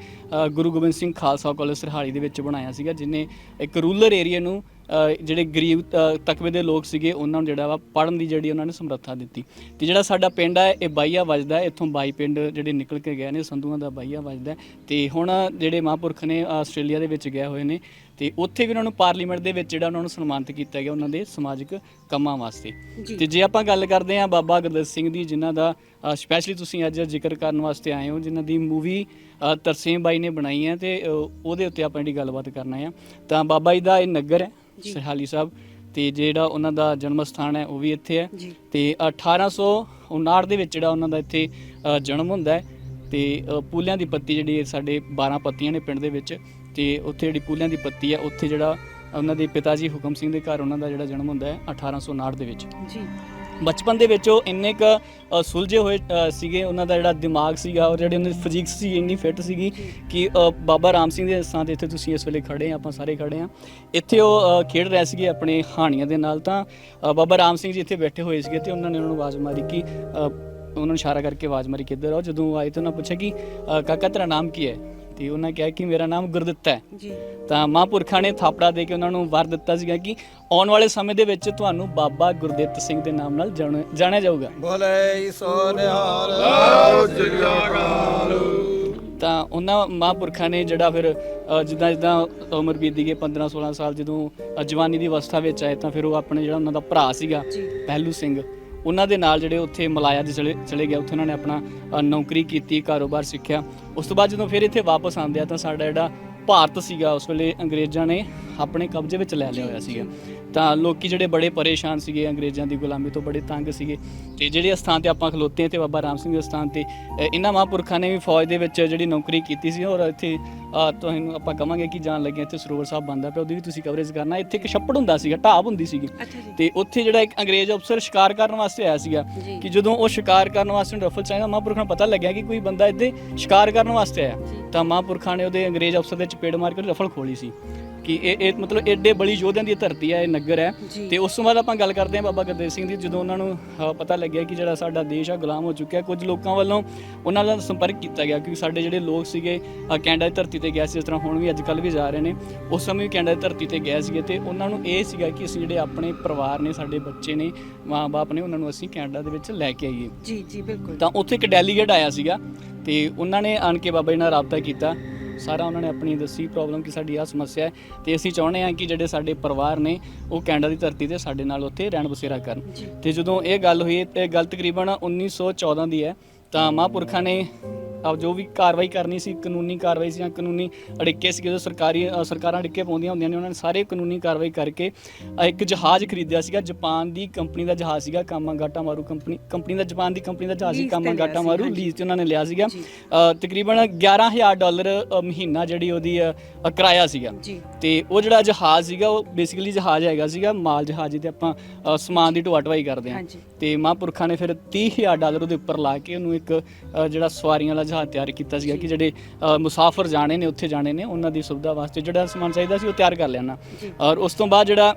ਗੁਰੂ ਗੋਬਿੰਦ ਸਿੰਘ ਖਾਲਸਾ ਕਾਲਜ ਸਰਹਾਲੀ ਦੇ ਵਿੱਚ ਬਣਾਇਆ ਸੀਗਾ, ਜਿਨੇ ਇੱਕ ਰੂਰਲ ਏਰੀਆ ਨੂੰ ਜਿਹੜੇ ਗਰੀਬ ਤਕਵੇ ਦੇ ਲੋਕ ਸੀਗੇ ਉਹਨਾਂ ਨੂੰ ਜਿਹੜਾ ਵਾ ਪੜਨ ਦੀ ਜਿਹੜੀ ਉਹਨਾਂ ਨੇ ਸਮਰੱਥਾ ਦਿੱਤੀ। ਤੇ ਜਿਹੜਾ ਸਾਡਾ ਪਿੰਡ ਹੈ ਇਹ ਬਾਈਆ ਵੱਜਦਾ ਇੱਥੋਂ ਬਾਈ ਪਿੰਡ ਜਿਹੜੇ ਨਿਕਲ ਕੇ ਗਏ ਨੇ ਸੰਧੂਆਂ ਦਾ ਬਾਈਆ ਵੱਜਦਾ। ਤੇ ਹੁਣ ਜਿਹੜੇ ਮਹਾਂਪੁਰਖ ਨੇ ਆਸਟ੍ਰੇਲੀਆ ਦੇ ਵਿੱਚ ਗਏ ਹੋਏ ਨੇ ਤੇ ਉੱਥੇ ਵੀ ਉਹਨਾਂ ਨੂੰ ਪਾਰਲੀਮੈਂਟ ਦੇ ਵਿੱਚ ਜਿਹੜਾ ਉਹਨਾਂ ਨੂੰ ਸਨਮਾਨਿਤ ਕੀਤਾ ਗਿਆ ਉਹਨਾਂ ਦੇ ਸਮਾਜਿਕ ਕੰਮਾਂ ਵਾਸਤੇ। ਤੇ ਜੇ ਆਪਾਂ ਗੱਲ ਕਰਦੇ ਹਾਂ ਬਾਬਾ ਗੁਰਦਿੱਤ ਸਿੰਘ ਦੀ ਜਿਨ੍ਹਾਂ ਦਾ ਸਪੈਸ਼ਲੀ ਤੁਸੀਂ ਅੱਜ ਜ਼ਿਕਰ ਕਰਨ ਵਾਸਤੇ ਆਏ ਹੋ ਜਿਨ੍ਹਾਂ ਦੀ ਮੂਵੀ ਤਰਸੇਮ ਬਾਈ ਨੇ ਬਣਾਈ ਹੈ ਤੇ ਉਹਦੇ ਉੱਤੇ ਆਪਾਂ ਜਿਹੜੀ ਗੱਲਬਾਤ ਕਰਨਾ ਹੈ ਤਾਂ ਬਾਬਾ ਜੀ ਦਾ ਇਹ ਨਗਰ ਹੈ। ਸਰਹਾਲੀ ਸਾਹਿਬ ਤੇ ਜਿਹੜਾ ਉਹਨਾਂ ਦਾ ਜਨਮ ਸਥਾਨ ਹੈ ਉਹ ਵੀ ਇੱਥੇ ਹੈ। ਜੀ। ਤੇ 1859 ਦੇ ਵਿੱਚ ਜਿਹੜਾ ਉਹਨਾਂ ਦਾ ਇੱਥੇ ਅ, ਜਨਮ ਹੁੰਦਾ ਹੈ ਤੇ ਅ, ਪੂਲਿਆਂ ਦੀ ਪੱਤੀ ਜਿਹੜੀ ਸਾਡੇ 12 ਪੱਤੀਆਂ ਨੇ ਪਿੰਡ ਦੇ ਵਿੱਚ ਤੇ ਉੱਥੇ ਜਿਹੜੀ ਪੂਲਿਆਂ ਦੀ ਪੱਤੀ ਹੈ ਉੱਥੇ ਜਿਹੜਾ ਉਹਨਾਂ ਦੇ ਪਿਤਾ ਜੀ ਹੁਕਮ ਸਿੰਘ ਦੇ ਘਰ ਉਹਨਾਂ ਦਾ ਜਿਹੜਾ ਜਨਮ ਹੁੰਦਾ ਹੈ 1859 ਦੇ ਵਿੱਚ। ਜੀ। ਬਚਪਨ ਦੇ ਵਿੱਚ ਉਹ ਇੰਨੇ ਕ ਸੁਲਝੇ ਹੋਏ ਸੀਗੇ। ਉਹਨਾਂ ਦਾ ਜਿਹੜਾ ਦਿਮਾਗ ਸੀਗਾ, ਔਰ ਜਿਹੜੀ ਉਹਨਾਂ ਦੀ ਫਿਜ਼ਿਕਸ ਸੀ, ਇੰਨੀ ਫਿੱਟ ਸੀਗੀ ਕਿ ਬਾਬਾ ਰਾਮ ਸਿੰਘ ਦੇ ਸਥਾਨ ਤੇ ਇੱਥੇ ਤੁਸੀਂ ਇਸ ਵੇਲੇ ਖੜੇ ਆ, ਆਪਾਂ ਸਾਰੇ ਖੜੇ ਆ। ਇੱਥੇ ਉਹ ਖੇਡ ਰਹੇ ਸੀਗੇ ਆਪਣੇ ਹਾਣੀਆਂ ਦੇ ਨਾਲ ਤਾਂ ਬਾਬਾ ਰਾਮ ਸਿੰਘ ਜੀ ਇੱਥੇ ਬੈਠੇ ਹੋਏ ਸੀਗੇ ਤੇ ਉਹਨਾਂ ਨੇ ਉਹਨਾਂ ਨੂੰ ਆਵਾਜ਼ ਮਾਰੀ ਕਿ ਉਹਨਾਂ ਨੂੰ ਇਸ਼ਾਰਾ ਕਰਕੇ ਆਵਾਜ਼ ਮਾਰੀ ਕਿੱਧਰ ਆਓ। ਜਦੋਂ ਆਏ ਤਾਂ ਉਹਨਾਂ ਪੁੱਛਿਆ ਕਿ ਕਾਕਾ ਤੇਰਾ ਨਾਮ ਕੀ ਹੈ? ਤੇ ਉਹਨਾਂ ਕਿਹਾ ਕਿ ਮੇਰਾ ਨਾਮ ਗੁਰਦਿੱਤਾ ਹੈ। ਜੀ। ਤਾਂ ਮਹਾਂਪੁਰਖਾਂ ਨੇ ਥਾਪੜਾ ਦੇ ਕੇ ਉਹਨਾਂ ਨੂੰ ਵਰ ਦਿੱਤਾ ਸੀਗਾ ਕਿ ਆਉਣ ਵਾਲੇ ਸਮੇਂ ਦੇ ਵਿੱਚ ਤੁਹਾਨੂੰ ਬਾਬਾ ਗੁਰਦਿੱਤ ਸਿੰਘ ਦੇ ਨਾਮ ਨਾਲ ਜਾਣਿਆ ਜਾਣਿਆ ਜਾਊਗਾ। ਸੋ ਨਿਹਾਲ ਤਾਂ ਉਹਨਾਂ ਮਹਾਂਪੁਰਖਾਂ ਨੇ ਜਿਹੜਾ ਫਿਰ ਜਿੱਦਾਂ ਜਿੱਦਾਂ ਉਮਰ ਬੀਤੀ ਗਈ 15 16 ਸਾਲ ਜਦੋਂ ਜਵਾਨੀ ਦੀ ਅਵਸਥਾ ਵਿੱਚ ਆਏ ਤਾਂ ਫਿਰ ਉਹ ਆਪਣੇ ਜਿਹੜਾ ਉਹਨਾਂ ਦਾ ਭਰਾ ਸੀਗਾ ਪਹਿਲੂ ਸਿੰਘ। ਉਹਨਾਂ ਦੇ ਨਾਲ ਜਿਹੜੇ ਉੱਥੇ ਮਲਾਇਆ ਦੇ ਚਲੇ ਚਲੇ ਗਿਆ ਉੱਥੇ ਉਹਨਾਂ ਨੇ ਆਪਣਾ ਅ, ਨੌਕਰੀ ਕੀਤੀ ਕਾਰੋਬਾਰ ਸਿੱਖਿਆ। ਉਸ ਤੋਂ ਬਾਅਦ ਜਦੋਂ ਫਿਰ ਇੱਥੇ ਵਾਪਸ ਆਉਂਦੇ ਆ ਤਾਂ ਸਾਡਾ ਜਿਹੜਾ ਭਾਰਤ ਸੀਗਾ ਉਸ ਵੇਲੇ ਅੰਗਰੇਜ਼ਾਂ ਨੇ ਆਪਣੇ ਕਬਜ਼ੇ ਵਿੱਚ ਲੈ ਲਿਆ ਹੋਇਆ ਸੀਗਾ। ਤਾਂ ਲੋਕੀ ਜਿਹੜੇ ਬੜੇ ਪਰੇਸ਼ਾਨ ਸੀਗੇ ਅੰਗਰੇਜ਼ਾਂ ਦੀ ਗੁਲਾਮੀ ਤੋਂ ਬੜੇ ਤੰਗ ਸੀਗੇ। ਤੇ ਜਿਹੜੇ ਅਸਥਾਨ ਤੇ ਆਪਾਂ ਖਲੋਤੇ ਹਾਂ ਤੇ ਬਾਬਾ ਰਾਮ ਸਿੰਘ ਦੇ ਅਸਥਾਨ ਤੇ ਅ, ਇਹਨਾਂ ਮਹਾਂਪੁਰਖਾਂ ਨੇ ਵੀ ਫੌਜ ਦੇ ਵਿੱਚ ਜਿਹੜੀ ਨੌਕਰੀ ਕੀਤੀ ਸੀ ਔਰ ਇੱਥੇ ਤੁਹਾਨੂੰ ਆਪਾਂ ਕਵਾਂਗੇ ਕਿ ਜਾਣ ਲੱਗੇ ਇੱਥੇ ਸਰੋਵਰ ਸਾਹਿਬ ਬੰਦਾ ਪਿਆ ਉਹਦੀ ਵੀ ਤੁਸੀਂ ਕਵਰੇਜ ਕਰਨਾ। ਇੱਥੇ ਇੱਕ ਛੱਪੜ ਹੁੰਦਾ ਸੀਗਾ ਢਾਬ ਹੁੰਦੀ ਸੀਗੀ। ਤੇ ਉੱਥੇ ਜਿਹੜਾ ਇੱਕ ਅੰਗਰੇਜ਼ ਅਫਸਰ ਸ਼ਿਕਾਰ ਕਰਨ ਵਾਸਤੇ ਆਇਆ ਸੀਗਾ। ਕਿ ਜਦੋਂ ਉਹ ਸ਼ਿਕਾਰ ਕਰਨ ਵਾਸਤੇ ਰਫਲ ਚਾਹੀਦਾ ਮਹਾਂਪੁਰਖਾਂ ਨੂੰ ਪਤਾ ਲੱਗਿਆ ਕਿ ਕੋਈ ਬੰਦਾ ਇੱਥੇ ਸ਼ਿਕਾਰ ਕਰਨ ਵਾਸਤੇ ਆਇਆ। ਤਾਂ ਮਹਾਂਪੁਰਖਾਂ ਨੇ ਉਹਦੇ ਅੰਗਰੇਜ਼ ਅਫਸਰ ਦੇ ਚਪੇੜ ਮਾਰ ਕੇ ਰਫਲ ਖੋਲੀ ਸੀ। ਕਿ ਇਹ ਇਹ ਮਤਲਬ ਏਡੇ ਬੜੀ ਯੋਧਿਆਂ ਦੀ ਧਰਤੀ ਹੈ ਇਹ ਨਗਰ ਹੈ। ਤੇ ਉਸ ਤੋਂ ਬਾਅਦ ਆਪਾਂ ਗੱਲ ਕਰਦੇ ਹਾਂ ਬਾਬਾ ਗੁਰਦੇਵ ਸਿੰਘ ਦੀ ਜਦੋਂ ਉਹਨਾਂ ਨੂੰ ਅ, ਪਤਾ ਲੱਗਿਆ ਕਿ ਜਿਹੜਾ ਸਾਡਾ ਦੇਸ਼ ਆ ਗੁਲਾਮ ਹੋ ਚੁੱਕਿਆ ਕੁਝ ਲੋਕਾਂ ਵੱਲੋਂ ਉਹਨਾਂ ਨਾਲ ਸੰਪਰਕ ਕੀਤਾ ਗਿਆ ਕਿਉਂਕਿ ਸਾਡੇ ਜਿਹੜੇ ਲੋਕ ਸੀਗੇ ਅ, ਕੈਨੇਡਾ ਦੀ ਧਰਤੀ ਤੇ ਗਏ ਸੀ ਜਿਸ ਤਰ੍ਹਾਂ ਹੁਣ ਵੀ ਅੱਜ ਕੱਲ੍ਹ ਵੀ ਜਾ ਰਹੇ ਨੇ ਉਸ ਸਮੇਂ ਵੀ ਕੈਨੇਡਾ ਦੀ ਧਰਤੀ ਤੇ ਗਏ ਸੀਗੇ ਤੇ ਉਹਨਾਂ ਨੂੰ ਇਹ ਸੀਗਾ ਕਿ ਅਸੀਂ ਜਿਹੜੇ ਆਪਣੇ ਪਰਿਵਾਰ ਨੇ ਸਾਡੇ ਬੱਚੇ ਨੇ ਮਾਂ-ਬਾਪ ਨੇ ਉਹਨਾਂ ਨੂੰ ਅਸੀਂ ਕੈਨੇਡਾ ਦੇ ਵਿੱਚ ਲੈ ਕੇ ਆਈਏ। ਜੀ ਜੀ ਬਿਲਕੁਲ। ਤਾਂ ਉੱਥੇ ਇੱਕ ਡੈਲੀਗੇਟ ਆਇਆ ਸੀਗਾ ਤੇ ਉਹਨਾਂ ਨੇ ਆਣ ਕੇ ਬਾਬਾ ਜੀ ਨਾਲ ਰਾਬਤਾ ਕੀਤਾ। ਸਾਰਾ ਉਹਨਾਂ ਨੇ ਆਪਣੀ ਦੱਸੀ ਪ੍ਰੋਬਲਮ ਕਿ ਸਾਡੀ ਆਹ ਸਮੱਸਿਆ ਹੈ ਤੇ ਅਸੀਂ ਚਾਹੁੰਦੇ ਹਾਂ ਕਿ ਜਿਹੜੇ ਸਾਡੇ ਪਰਿਵਾਰ ਨੇ ਉਹ ਕੈਨੇਡਾ ਦੀ ਧਰਤੀ ਤੇ ਸਾਡੇ ਨਾਲ ਉੱਥੇ ਰਹਿਣ ਬਸੇਰਾ ਕਰਨ। ਤੇ ਜਦੋਂ ਇਹ ਗੱਲ ਹੋਈ ਇਹ ਗੱਲ ਤਕਰੀਬਨ 1914 ਦੀ ਹੈ ਤਾਂ ਮਹਾਂਪੁਰਖਾਂ ਨੇ ਆਪ ਜੋ ਵੀ ਕਾਰਵਾਈ ਕਰਨੀ ਸੀ ਕਾਨੂੰਨੀ ਕਾਰਵਾਈ ਸੀ ਜਾਂ ਕਾਨੂੰਨੀ ਅੜਿੱਕੇ ਸੀ ਜਦੋਂ ਸਰਕਾਰੀ ਅ, ਸਰਕਾਰਾਂ ਅੜਿੱਕੇ ਪਾਉਂਦੀਆਂ ਹੁੰਦੀਆਂ ਨੇ ਉਹਨਾਂ ਨੇ ਸਾਰੇ ਕਾਨੂੰਨੀ ਕਾਰਵਾਈ ਕਰਕੇ ਅ, ਇੱਕ ਜਹਾਜ਼ ਖਰੀਦਿਆ ਸੀਗਾ ਜਾਪਾਨ ਦੀ ਕੰਪਨੀ ਦਾ ਜਹਾਜ਼ ਸੀਗਾ ਕਾਮਾਗਾਟਾ ਮਾਰੂ ਕੰਪਨੀ ਕੰਪਨੀ ਦਾ ਜਾਪਾਨ ਦੀ ਕੰਪਨੀ ਦਾ ਜਹਾਜ਼ ਸੀ Lease ਤੇ ਲਿਆ ਕਾਮਾਗਾਟਾ ਸੀ, ਮਾਰੂ ਹਾਂਜੀ। ਲੀਜ਼ ਤੇ ਉਹਨਾਂ ਨੇ ਲਿਆ ਸੀਗਾ। ਅ, ਤਕਰੀਬਨ 11000 ਡਾਲਰ ਅ, ਮਹੀਨਾ ਜਿਹੜੀ ਉਹਦੀ ਅ, ਅ, ਕਿਰਾਇਆ ਸੀਗਾ। ਜੀ। ਤੇ ਉਹ ਜਿਹੜਾ ਜਹਾਜ਼ ਸੀਗਾ ਉਹ ਬੇਸਿਕਲੀ ਜਹਾਜ਼ ਹੈਗਾ ਸੀਗਾ ਮਾਲ ਜਹਾਜ਼ ਤੇ ਆਪਾਂ ਅ, ਸਮਾਨ ਦੀ ਢੋਆ ਢਵਾਈ ਕਰਦੇ ਹਾਂ। ਹਾਂਜੀ। ਤੇ ਮਹਾਂਪੁਰਖਾਂ ਨੇ ਫਿਰ 30000 ਡਾਲਰ ਉਹਦੇ ਉੱਪਰ ਲਾ ਕੇ ਉਹਨੂੰ ਇੱਕ ਅ, ਜਿਹੜਾ ਸਵਾਰੀਆਂ ਵਾਲਾ ਜਹਾਜ਼ ਤਿਆਰ ਕੀਤਾ ਸੀਗਾ ਕਿ ਜਿਹੜੇ ਅ, ਮੁਸਾਫਰ ਜਾਣੇ ਨੇ ਉੱਥੇ ਜਾਣੇ ਨੇ ਉਹਨਾਂ ਦੀ ਸੁਵਿਧਾ ਵਾਸਤੇ ਜਿਹੜਾ ਸਮਾਨ ਚਾਹੀਦਾ ਸੀ ਉਹ ਤਿਆਰ ਕਰ ਲੈਣਾ ਔਰ ਉਸ ਤੋਂ ਬਾਅਦ ਜਿਹੜਾ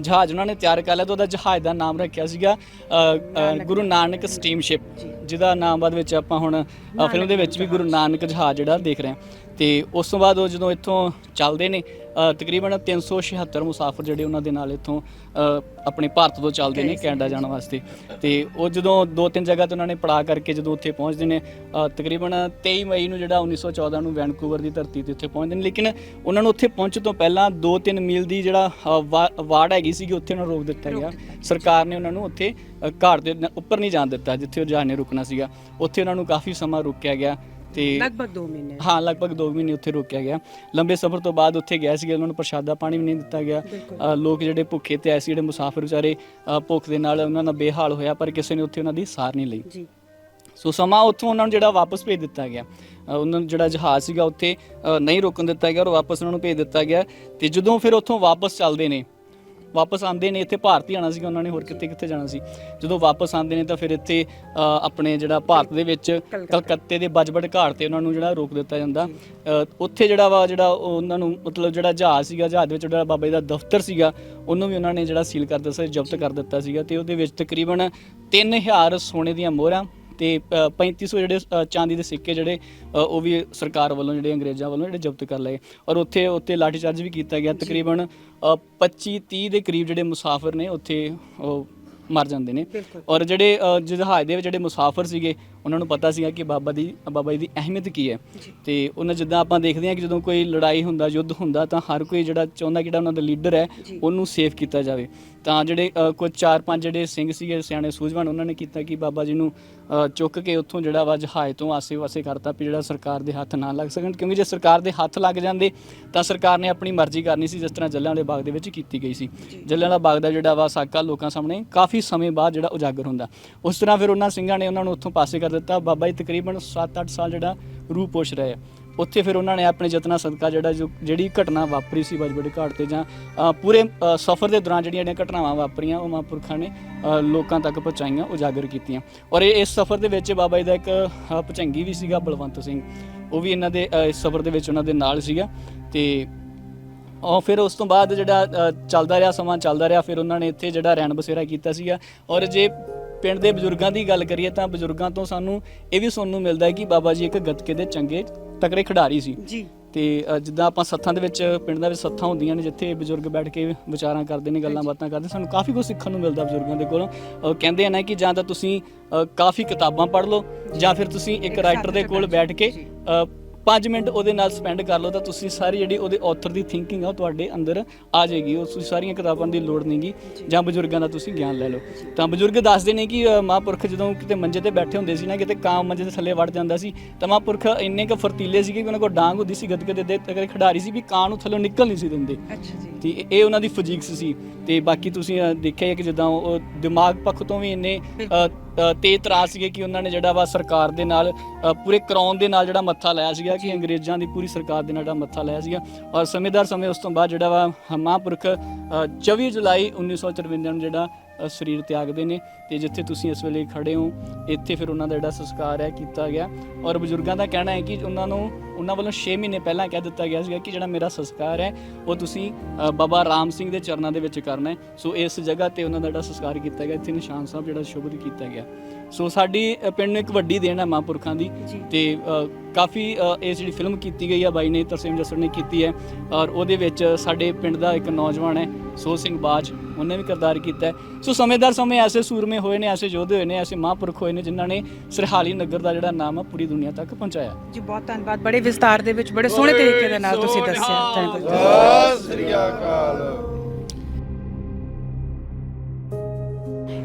ਜਹਾਜ਼ ਉਹਨਾਂ ਨੇ ਤਿਆਰ ਕਰ ਲਿਆ ਤਾਂ ਉਹਦਾ ਜਹਾਜ਼ ਦਾ ਨਾਮ ਰੱਖਿਆ ਸੀਗਾ ਅ, ਅ, ਗੁਰੂ ਨਾਨਕ ਸਟੀਮਸ਼ਿਪ ਜਿਹਦਾ ਨਾਮ ਬਾਅਦ ਵਿੱਚ ਆਪਾਂ ਹੁਣ ਅ, ਫਿਲਮ ਦੇ ਵਿੱਚ ਵੀ ਗੁਰੂ ਨਾਨਕ ਜਹਾਜ਼ ਜਿਹੜਾ ਦੇਖ ਰਹੇ ਹਾਂ। ਤੇ ਉਸ ਤੋਂ ਬਾਅਦ ਉਹ ਜਦੋਂ ਇੱਥੋਂ ਚੱਲਦੇ ਨੇ ਅ, ਤਕਰੀਬਨ 376 ਮੁਸਾਫਰ ਜਿਹੜੇ ਉਹਨਾਂ ਦੇ ਨਾਲ ਇੱਥੋਂ ਅ, ਆਪਣੇ ਭਾਰਤ ਤੋਂ ਚੱਲਦੇ ਨੇ ਕੈਨੇਡਾ ਜਾਣ ਵਾਸਤੇ। ਤੇ ਉਹ ਜਦੋਂ ਦੋ ਤਿੰਨ ਜਗ੍ਹਾ ਤੇ ਉਹਨਾਂ ਨੇ ਪੜਾ ਕਰਕੇ ਜਦੋਂ ਉੱਥੇ ਪਹੁੰਚਦੇ ਨੇ ਅ, ਤਕਰੀਬਨ 23 ਮਈ ਨੂੰ ਜਿਹੜਾ 1914 ਨੂੰ ਵੈਨਕੂਵਰ ਦੀ ਧਰਤੀ ਤੇ ਉੱਥੇ ਪਹੁੰਚਦੇ ਨੇ ਲੇਕਿਨ ਉਹਨਾਂ ਨੂੰ ਉੱਥੇ ਪਹੁੰਚਣ ਤੋਂ ਪਹਿਲਾਂ 2-3 ਮੀਲ ਦੀ ਜਿਹੜਾ ਅ, ਵਾ- ਵਾੜ ਹੈਗੀ ਸੀਗੀ ਉੱਥੇ ਉਹਨਾਂ ਨੂੰ ਰੋਕ ਦਿੱਤਾ ਗਿਆ। ਸਰਕਾਰ ਨੇ ਉਹਨਾਂ ਨੂੰ ਉੱਥੇ ਅ, ਘਾਟ ਦੇ ਨ- ਉੱਪਰ ਨਹੀਂ ਜਾਣ ਦਿੱਤਾ ਜਿੱਥੇ ਉਹ ਜਹਾਜ਼ ਨੇ ਰੁਕਣਾ ਸੀਗਾ। ਉੱਥੇ ਉਹਨਾਂ ਨੂੰ ਕਾਫੀ ਸਮਾਂ ਰੁਕਿਆ ਗਿਆ। ਤੇ ਲਗਭਗ 2 ਮਹੀਨੇ। ਹਾਂ ਲਗਭਗ 2 ਮਹੀਨੇ ਉੱਥੇ ਰੋਕਿਆ ਗਿਆ। ਲੰਬੇ ਸਫ਼ਰ ਤੋਂ ਬਾਅਦ ਉੱਥੇ ਗਏ ਸੀਗੇ ਉਹਨਾਂ ਨੂੰ ਪ੍ਰਸ਼ਾਦਾ ਪਾਣੀ ਵੀ ਨਹੀਂ ਦਿੱਤਾ ਗਿਆ। ਅ, ਲੋਕ ਜਿਹੜੇ ਭੁੱਖੇ ਤੇ ਐਸੇ ਜਿਹੜੇ ਮੁਸਾਫਰ ਵਿਚਾਰੇ ਅ, ਭੁੱਖ ਦੇ ਨਾਲ ਉਹਨਾਂ ਦਾ ਬੇਹਾਲ ਹੋਇਆ ਪਰ ਕਿਸੇ ਨੇ ਉੱਥੇ ਉਹਨਾਂ ਦੀ ਸਾਰ ਨਹੀਂ ਲਈ। ਜੀ। ਸੋ ਸਮਾਂ ਉੱਥੋਂ ਉਹਨਾਂ ਨੂੰ ਜਿਹੜਾ ਵਾਪਸ ਭੇਜ ਦਿੱਤਾ ਗਿਆ। ਅ, ਉਹਨਾਂ ਨੂੰ ਜਿਹੜਾ ਜਹਾਜ਼ ਸੀਗਾ ਉੱਥੇ ਅ, ਨਹੀਂ ਰੋਕਣ ਦਿੱਤਾ ਗਿਆ ਔਰ ਵਾਪਸ ਉਹਨਾਂ ਨੂੰ ਭੇਜ ਦਿੱਤਾ ਗਿਆ। ਤੇ ਜਦੋਂ ਫਿਰ ਉੱਥੋਂ ਵਾਪਸ ਚੱਲਦੇ ਨੇ ਵਾਪਸ ਆਉਂਦੇ ਨੇ, ਇੱਥੇ ਭਾਰਤ ਹੀ ਆਣਾ ਸੀਗਾ, ਉਹਨਾਂ ਨੇ ਹੋਰ ਕਿੱਥੇ ਕਿੱਥੇ ਜਾਣਾ ਸੀ। ਜਦੋਂ ਵਾਪਸ ਆਉਂਦੇ ਨੇ ਤਾਂ ਫਿਰ ਇੱਥੇ ਆਪਣੇ ਜਿਹੜਾ ਭਾਰਤ ਦੇ ਵਿੱਚ ਕਲਕੱਤੇ ਦੇ ਬਜਬੜ ਘਾਟ ਤੇ ਉਹਨਾਂ ਨੂੰ ਜਿਹੜਾ ਰੋਕ ਦਿੱਤਾ ਜਾਂਦਾ। ਉੱਥੇ ਜਿਹੜਾ ਵਾ, ਜਿਹੜਾ ਉਹ ਉਹਨਾਂ ਨੂੰ ਮਤਲਬ ਜਿਹੜਾ ਜਹਾਜ਼ ਸੀਗਾ, ਜਹਾਜ਼ ਦੇ ਵਿੱਚ ਜਿਹੜਾ ਬਾਬਾ ਜੀ ਦਾ ਦਫ਼ਤਰ ਸੀਗਾ, ਉਹਨੂੰ ਵੀ ਉਹਨਾਂ ਨੇ ਜਿਹੜਾ ਸੀਲ ਕਰ ਦਿੱਤਾ ਸੀ, ਜ਼ਬਤ ਕਰ ਦਿੱਤਾ ਸੀਗਾ ਤੇ ਉਹਦੇ ਵਿੱਚ ਤਕਰੀਬਨ 3000 ਸੋਨੇ ਦੀਆਂ ਮੋਹਰਾਂ ਤੇ ਅ, 3500 ਜਿਹੜੇ ਚਾਂਦੀ ਦੇ ਸਿੱਕੇ ਜਿਹੜੇ ਉਹ ਵੀ ਸਰਕਾਰ ਵੱਲੋਂ ਜਿਹੜੇ ਅੰਗਰੇਜ਼ਾਂ ਵੱਲੋਂ ਜਿਹੜੇ ਜ਼ਬਤ ਕਰ ਲਏ। ਔਰ ਉੱਥੇ ਉੱਤੇ ਲਾਠੀ ਚਾਰਜ ਵੀ ਕੀਤਾ ਗਿਆ। ਤਕਰੀਬਨ 25 30 ਦੇ ਕਰੀਬ ਜਿਹੜੇ ਮੁਸਾਫਰ ਨੇ ਉੱਥੇ ਉਹ ਮਰ ਜਾਂਦੇ ਨੇ। ਔਰ ਜਿਹੜੇ ਜਹਾਜ਼ ਦੇ ਵਿੱਚ ਜਿਹੜੇ ਮੁਸਾਫਰ ਸੀਗੇ ਉਹਨਾਂ ਨੂੰ ਪਤਾ ਸੀਗਾ ਕਿ ਬਾਬਾ ਦੀ ਬਾਬਾ ਜੀ ਦੀ ਅਹਿਮੀਅਤ ਕੀ ਹੈ। ਤੇ ਉਹਨਾਂ ਜਿੱਦਾਂ ਆਪਾਂ ਦੇਖਦੇ ਹਾਂ ਕਿ ਜਦੋਂ ਕੋਈ ਲੜਾਈ ਹੁੰਦਾ ਯੁੱਧ ਹੁੰਦਾ ਤਾਂ ਹਰ ਕੋਈ ਜਿਹੜਾ ਚਾਹੁੰਦਾ ਕਿ ਜਿਹੜਾ ਉਹਨਾਂ ਦਾ ਲੀਡਰ ਹੈ ਉਹਨੂੰ ਸੇਫ ਕੀਤਾ ਜਾਵੇ। ਤਾਂ ਜਿਹੜੇ ਕੁਝ ਚਾਰ ਪੰਜ ਜਿਹੜੇ ਸਿੰਘ ਸੀਗੇ ਸਿਆਣੇ ਸੂਝਵਾਨ ਉਹਨਾਂ ਨੇ ਕੀਤਾ ਕਿ ਬਾਬਾ ਜੀ ਨੂੰ ਚੁੱਕ ਕੇ ਉੱਥੋਂ ਜਿਹੜਾ ਵਾ ਜਹਾਜ਼ ਤੋਂ ਆਸੇ-ਪਾਸੇ ਕਰਤਾ ਵੀ ਜਿਹੜਾ ਸਰਕਾਰ ਦੇ ਹੱਥ ਨਾ ਲੱਗ ਸਕਣ। ਕਿਉਂਕਿ ਜੇ ਸਰਕਾਰ ਦੇ ਹੱਥ ਲੱਗ ਜਾਂਦੇ ਤਾਂ ਸਰਕਾਰ ਨੇ ਆਪਣੀ ਮਰਜ਼ੀ ਕਰਨੀ ਸੀ ਜਿਸ ਤਰ੍ਹਾਂ ਜੱਲਿਆਂਵਾਲੇ ਬਾਗ ਦੇ ਵਿੱਚ ਕੀਤੀ ਗਈ ਸੀ। ਜੱਲਿਆਂਵਾਲਾ ਬਾਗ ਦਾ ਜਿਹੜਾ ਵਾ ਸਾਕਾ ਲੋਕਾਂ ਸਾਹਮਣੇ ਕਾਫੀ ਸਮੇਂ ਬਾਅਦ ਜਿਹੜਾ ਉਜਾਗਰ ਹੁੰਦਾ। ਉਸ ਤਰ੍ਹਾਂ ਫਿਰ ਉਹਨਾਂ ਸਿੰਘਾਂ ਨੇ ਉਹਨਾਂ ਨੂੰ ਉੱਥੋਂ ਪਾਸੇ ਕਰ ਦਿੱਤਾ। ਬਾਬਾ ਜੀ ਤਕਰੀਬਨ 7-8 ਸਾਲ ਜਿਹੜਾ ਰੂਹ ਪੋਸ਼ ਰਹੇ ਉੱਥੇ ਫਿਰ ਉਹਨਾਂ ਨੇ ਆਪਣੇ ਯਤਨਾਂ ਸਦਕਾ ਜਿਹੜਾ ਜੋ ਜਿਹੜੀ ਘਟਨਾ ਵਾਪਰੀ ਸੀ ਬਜਬੜੀ ਘਾਟ ਤੇ ਜਾਂ ਪੂਰੇ ਸਫ਼ਰ ਦੇ ਦੌਰਾਨ ਜਿਹੜੀਆਂ ਜਿਹੜੀਆਂ ਘਟਨਾਵਾਂ ਵਾਪਰੀਆਂ ਉਹ ਮਹਾਂਪੁਰਖਾਂ ਨੇ ਲੋਕਾਂ ਤੱਕ ਪਹੁੰਚਾਈਆਂ ਉਜਾਗਰ ਕੀਤੀਆਂ। ਔਰ ਇਹ ਇਸ ਸਫ਼ਰ ਦੇ ਵਿੱਚ ਬਾਬਾ ਜੀ ਦਾ ਇੱਕ ਭਚੰਗੀ ਵੀ ਸੀਗਾ ਬਲਵੰਤ ਸਿੰਘ। ਉਹ ਵੀ ਇਹਨਾਂ ਦੇ ਇਸ ਸਫ਼ਰ ਦੇ ਵਿੱਚ ਉਹਨਾਂ ਦੇ ਨਾਲ ਸੀਗਾ। ਤੇ ਉਹ ਫਿਰ ਉਸ ਤੋਂ ਬਾਅਦ ਜਿਹੜਾ ਅ, ਚੱਲਦਾ ਰਿਹਾ ਸਮਾਂ ਚੱਲਦਾ ਰਿਹਾ। ਫਿਰ ਉਹਨਾਂ ਨੇ ਇੱਥੇ ਜਿਹੜਾ ਰਹਿਣ ਬਸੇਰਾ ਕੀਤਾ ਸੀਗਾ। ਔਰ ਜੇ ਪਿੰਡ ਦੇ ਬਜ਼ੁਰਗਾਂ ਦੀ ਗੱਲ ਕਰੀਏ ਤਾਂ ਬਜ਼ੁਰਗਾਂ ਤੋਂ ਸਾਨੂੰ ਇਹ ਵੀ ਸੁਣਨ ਨੂੰ ਮਿਲਦਾ ਹੈ ਕਿ ਬਾਬਾ ਜੀ ਇੱਕ ਗੱਤਕੇ ਦੇ ਚੰਗੇ ਤਕੜੇ ਖਿਡਾਰੀ ਸੀ। ਜੀ। ਤੇ ਅ, ਜਿੱਦਾਂ ਆਪਾਂ ਸੱਥਾਂ ਦੇ ਵਿੱਚ ਪਿੰਡ ਦੇ ਵਿੱਚ ਸੱਥਾਂ ਹੁੰਦੀਆਂ ਨੇ ਜਿੱਥੇ ਬਜ਼ੁਰਗ ਬੈਠ ਕੇ ਵਿਚਾਰਾਂ ਕਰਦੇ ਨੇ ਗੱਲਾਂ ਬਾਤਾਂ ਕਰਦੇ ਸਾਨੂੰ ਕਾਫੀ ਕੁਝ ਸਿੱਖਣ ਨੂੰ ਮਿਲਦਾ ਬਜ਼ੁਰਗਾਂ ਦੇ ਕੋਲੋਂ। ਅ, ਕਹਿੰਦੇ ਆ ਨਾ ਕਿ ਜਾਂ ਤਾਂ ਤੁਸੀਂ ਅ, ਕਾਫੀ ਕਿਤਾਬਾਂ ਪੜ੍ਹ ਲਓ ਜਾਂ ਫਿਰ ਤੁਸੀਂ ਇੱਕ ਰਾਈਟਰ ਦੇ ਕੋਲ ਬੈਠ ਕੇ 5 ਮਿੰਟ ਉਹਦੇ ਨਾਲ ਸਪੈਂਡ ਕਰ ਲਓ ਤਾਂ ਤੁਸੀਂ ਸਾਰੀ ਜਿਹੜੀ ਉਹਦੇ ਆਥਰ ਦੀ ਥਿੰਕਿੰਗ ਆ ਉਹ ਤੁਹਾਡੇ ਅੰਦਰ ਆ ਜਾਏਗੀ। ਉਹ ਤੁਸੀਂ ਸਾਰੀਆਂ ਕਿਤਾਬਾਂ ਦੀ ਲੋੜ ਨਹੀਂਗੀ ਜਾਂ ਬਜ਼ੁਰਗਾਂ ਦਾ ਤੁਸੀਂ ਗਿਆਨ ਲੈ ਲਓ। ਤਾਂ ਬਜ਼ੁਰਗ ਦੱਸਦੇ ਨੇ ਕਿ ਮਹਾਂਪੁਰਖ ਜਦੋਂ ਕਿਤੇ ਮੰਜੇ ਤੇ ਬੈਠੇ ਹੁੰਦੇ ਸੀ ਨਾ ਕਿਤੇ ਕਾਂ ਮੰਜੇ ਦੇ ਥੱਲੇ ਵੜ ਜਾਂਦਾ ਸੀ ਤਾਂ ਮਹਾਂਪੁਰਖ ਇੰਨੇ ਕੁ ਫਰਤੀਲੇ ਸੀਗੇ ਕਿ ਉਹਨਾਂ ਕੋਲ ਡਾਂਗ ਹੁੰਦੀ ਸੀ ਗੱਦਕੇ ਦੇ ਦੇ ਤਕੜੇ ਖਿਡਾਰੀ ਸੀ ਵੀ ਕਾਂ ਨੂੰ ਥੱਲੋਂ ਨਿਕਲ ਨਹੀਂ ਸੀ ਦਿੰਦੇ। ਅੱਛਾ ਜੀ। ਤੇ ਇਹ- ਉਹਨਾਂ ਦੀ ਫਿਜ਼ਿਕਸ ਸੀ। ਤੇ ਬਾਕੀ ਤੁਸੀਂ ਦੇਖਿਆ ਕਿ ਜਿੱਦਾਂ ਉਹ ਦਿਮਾਗ ਪੱਖ ਤੋਂ ਵੀ ਇੰਨੇ ਤੇਜ਼ ਤਰਾਸ ਸੀਗੇ ਕਿ ਉਹਨਾਂ ਨੇ ਜਿਹੜਾ ਵਾ ਸਰਕਾਰ ਦੇ ਨਾਲ ਪੂਰੇ ਕਰਾਉਣ ਦੇ ਨਾਲ ਜਿਹੜਾ ਮੱਥਾ ਲਾਇਆ ਸੀਗਾ ਕਿ ਅੰਗਰੇਜ਼ਾਂ ਦੀ ਪੂਰੀ ਸਰਕਾਰ ਦੇ ਨਾਲ ਜਿਹੜਾ ਮੱਥਾ ਲਾਇਆ ਸੀਗਾ। ਔਰ ਸਮੇਂਦਾਰ ਸਮੇਂ ਉਸ ਤੋਂ ਬਾਅਦ ਜਿਹੜਾ ਵਾ ਮਹਾਂਪੁਰਖ ਅ, 24 ਜੁਲਾਈ 1954 ਨੂੰ ਜਿਹੜਾ ਸਰੀਰ ਤਿਆਗਦੇ ਨੇ ਤੇ ਜਿੱਥੇ ਤੁਸੀਂ ਇਸ ਵੇਲੇ ਖੜੇ ਹੋ, ਇੱਥੇ ਫਿਰ ਉਹਨਾਂ ਦਾ ਜਿਹੜਾ ਸੰਸਕਾਰ ਹੈ ਕੀਤਾ ਗਿਆ। ਔਰ ਬਜ਼ੁਰਗਾਂ ਦਾ ਕਹਿਣਾ ਹੈ ਕਿ ਉਹਨਾਂ ਨੂੰ, ਉਹਨਾਂ ਵੱਲੋਂ 6 ਮਹੀਨੇ ਪਹਿਲਾਂ ਕਹਿ ਦਿੱਤਾ ਗਿਆ ਸੀਗਾ ਕਿ ਜਿਹੜਾ ਮੇਰਾ ਸੰਸਕਾਰ ਹੈ, ਉਹ ਤੁਸੀਂ ਬਾਬਾ ਰਾਮ ਸਿੰਘ ਦੇ ਚਰਨਾਂ ਦੇ ਵਿੱਚ ਕਰਨਾ ਹੈ। ਸੋ ਇਸ ਜਗ੍ਹਾ ਤੇ ਉਹਨਾਂ ਦਾ ਜਿਹੜਾ ਸੰਸਕਾਰ ਕੀਤਾ ਗਿਆ, ਇੱਥੇ ਨਿਸ਼ਾਨ ਸਾਹਿਬ ਜਿਹੜਾ ਸ਼ੁਭਦ ਕੀਤਾ ਗਿਆ। ਸੋ ਸਾਡੀ ਪਿੰਡ ਨੂੰ ਇੱਕ ਵੱਡੀ ਦੇਣ ਹੈ ਮਹਾਂਪੁਰਖਾਂ ਦੀ। ਤੇ ਕਾਫੀ ਇਹ ਜਿਹੜੀ ਫਿਲਮ ਕੀਤੀ ਗਈ ਹੈ ਬਾਈ ਨੇ ਤਰਸੇਮ ਜੱਸੜ ਨੇ ਕੀਤੀ ਹੈ। ਔਰ ਉਹਦੇ ਵਿੱਚ ਸਾਡੇ ਪਿੰਡ ਦਾ ਇੱਕ ਨੌਜਵਾਨ ਹੈ ਸੋ ਸਿੰਘ ਬਾਜ ਉਹਨੇ ਵੀ ਕਿਰਦਾਰ ਕੀਤਾ ਹੈ। ਸੋ ਸਮੇਂਦਾਰ ਸਮੇਂ ਐਸੇ ਸੂਰਮੇ ਹੋਏ ਨੇ ਐਸੇ ਯੋਧੇ ਹੋਏ ਨੇ ਐਸੇ ਮਹਾਂਪੁਰਖ ਹੋਏ ਨੇ ਜਿਨ੍ਹਾਂ ਨੇ ਸਰਹਾਲੀ ਨਗਰ ਦਾ ਜਿਹੜਾ ਨਾਮ ਆ ਪੂਰੀ ਦੁਨੀਆ ਤੱਕ ਪਹੁੰਚਾਇਆ। ਜੀ ਬਹੁਤ ਧੰਨਵਾਦ। ਬੜੇ ਵਿਸਤਾਰ ਦੇ ਵਿੱਚ ਬੜੇ ਸੋਹਣੇ ਤਰੀਕੇ ਦੇ ਨਾਲ ਤੁਸੀਂ ਦੱਸਿਆ। ਥੈਂਕ ਯੂ ਸਤਿ ਸ੍ਰੀ ਅਕਾਲ।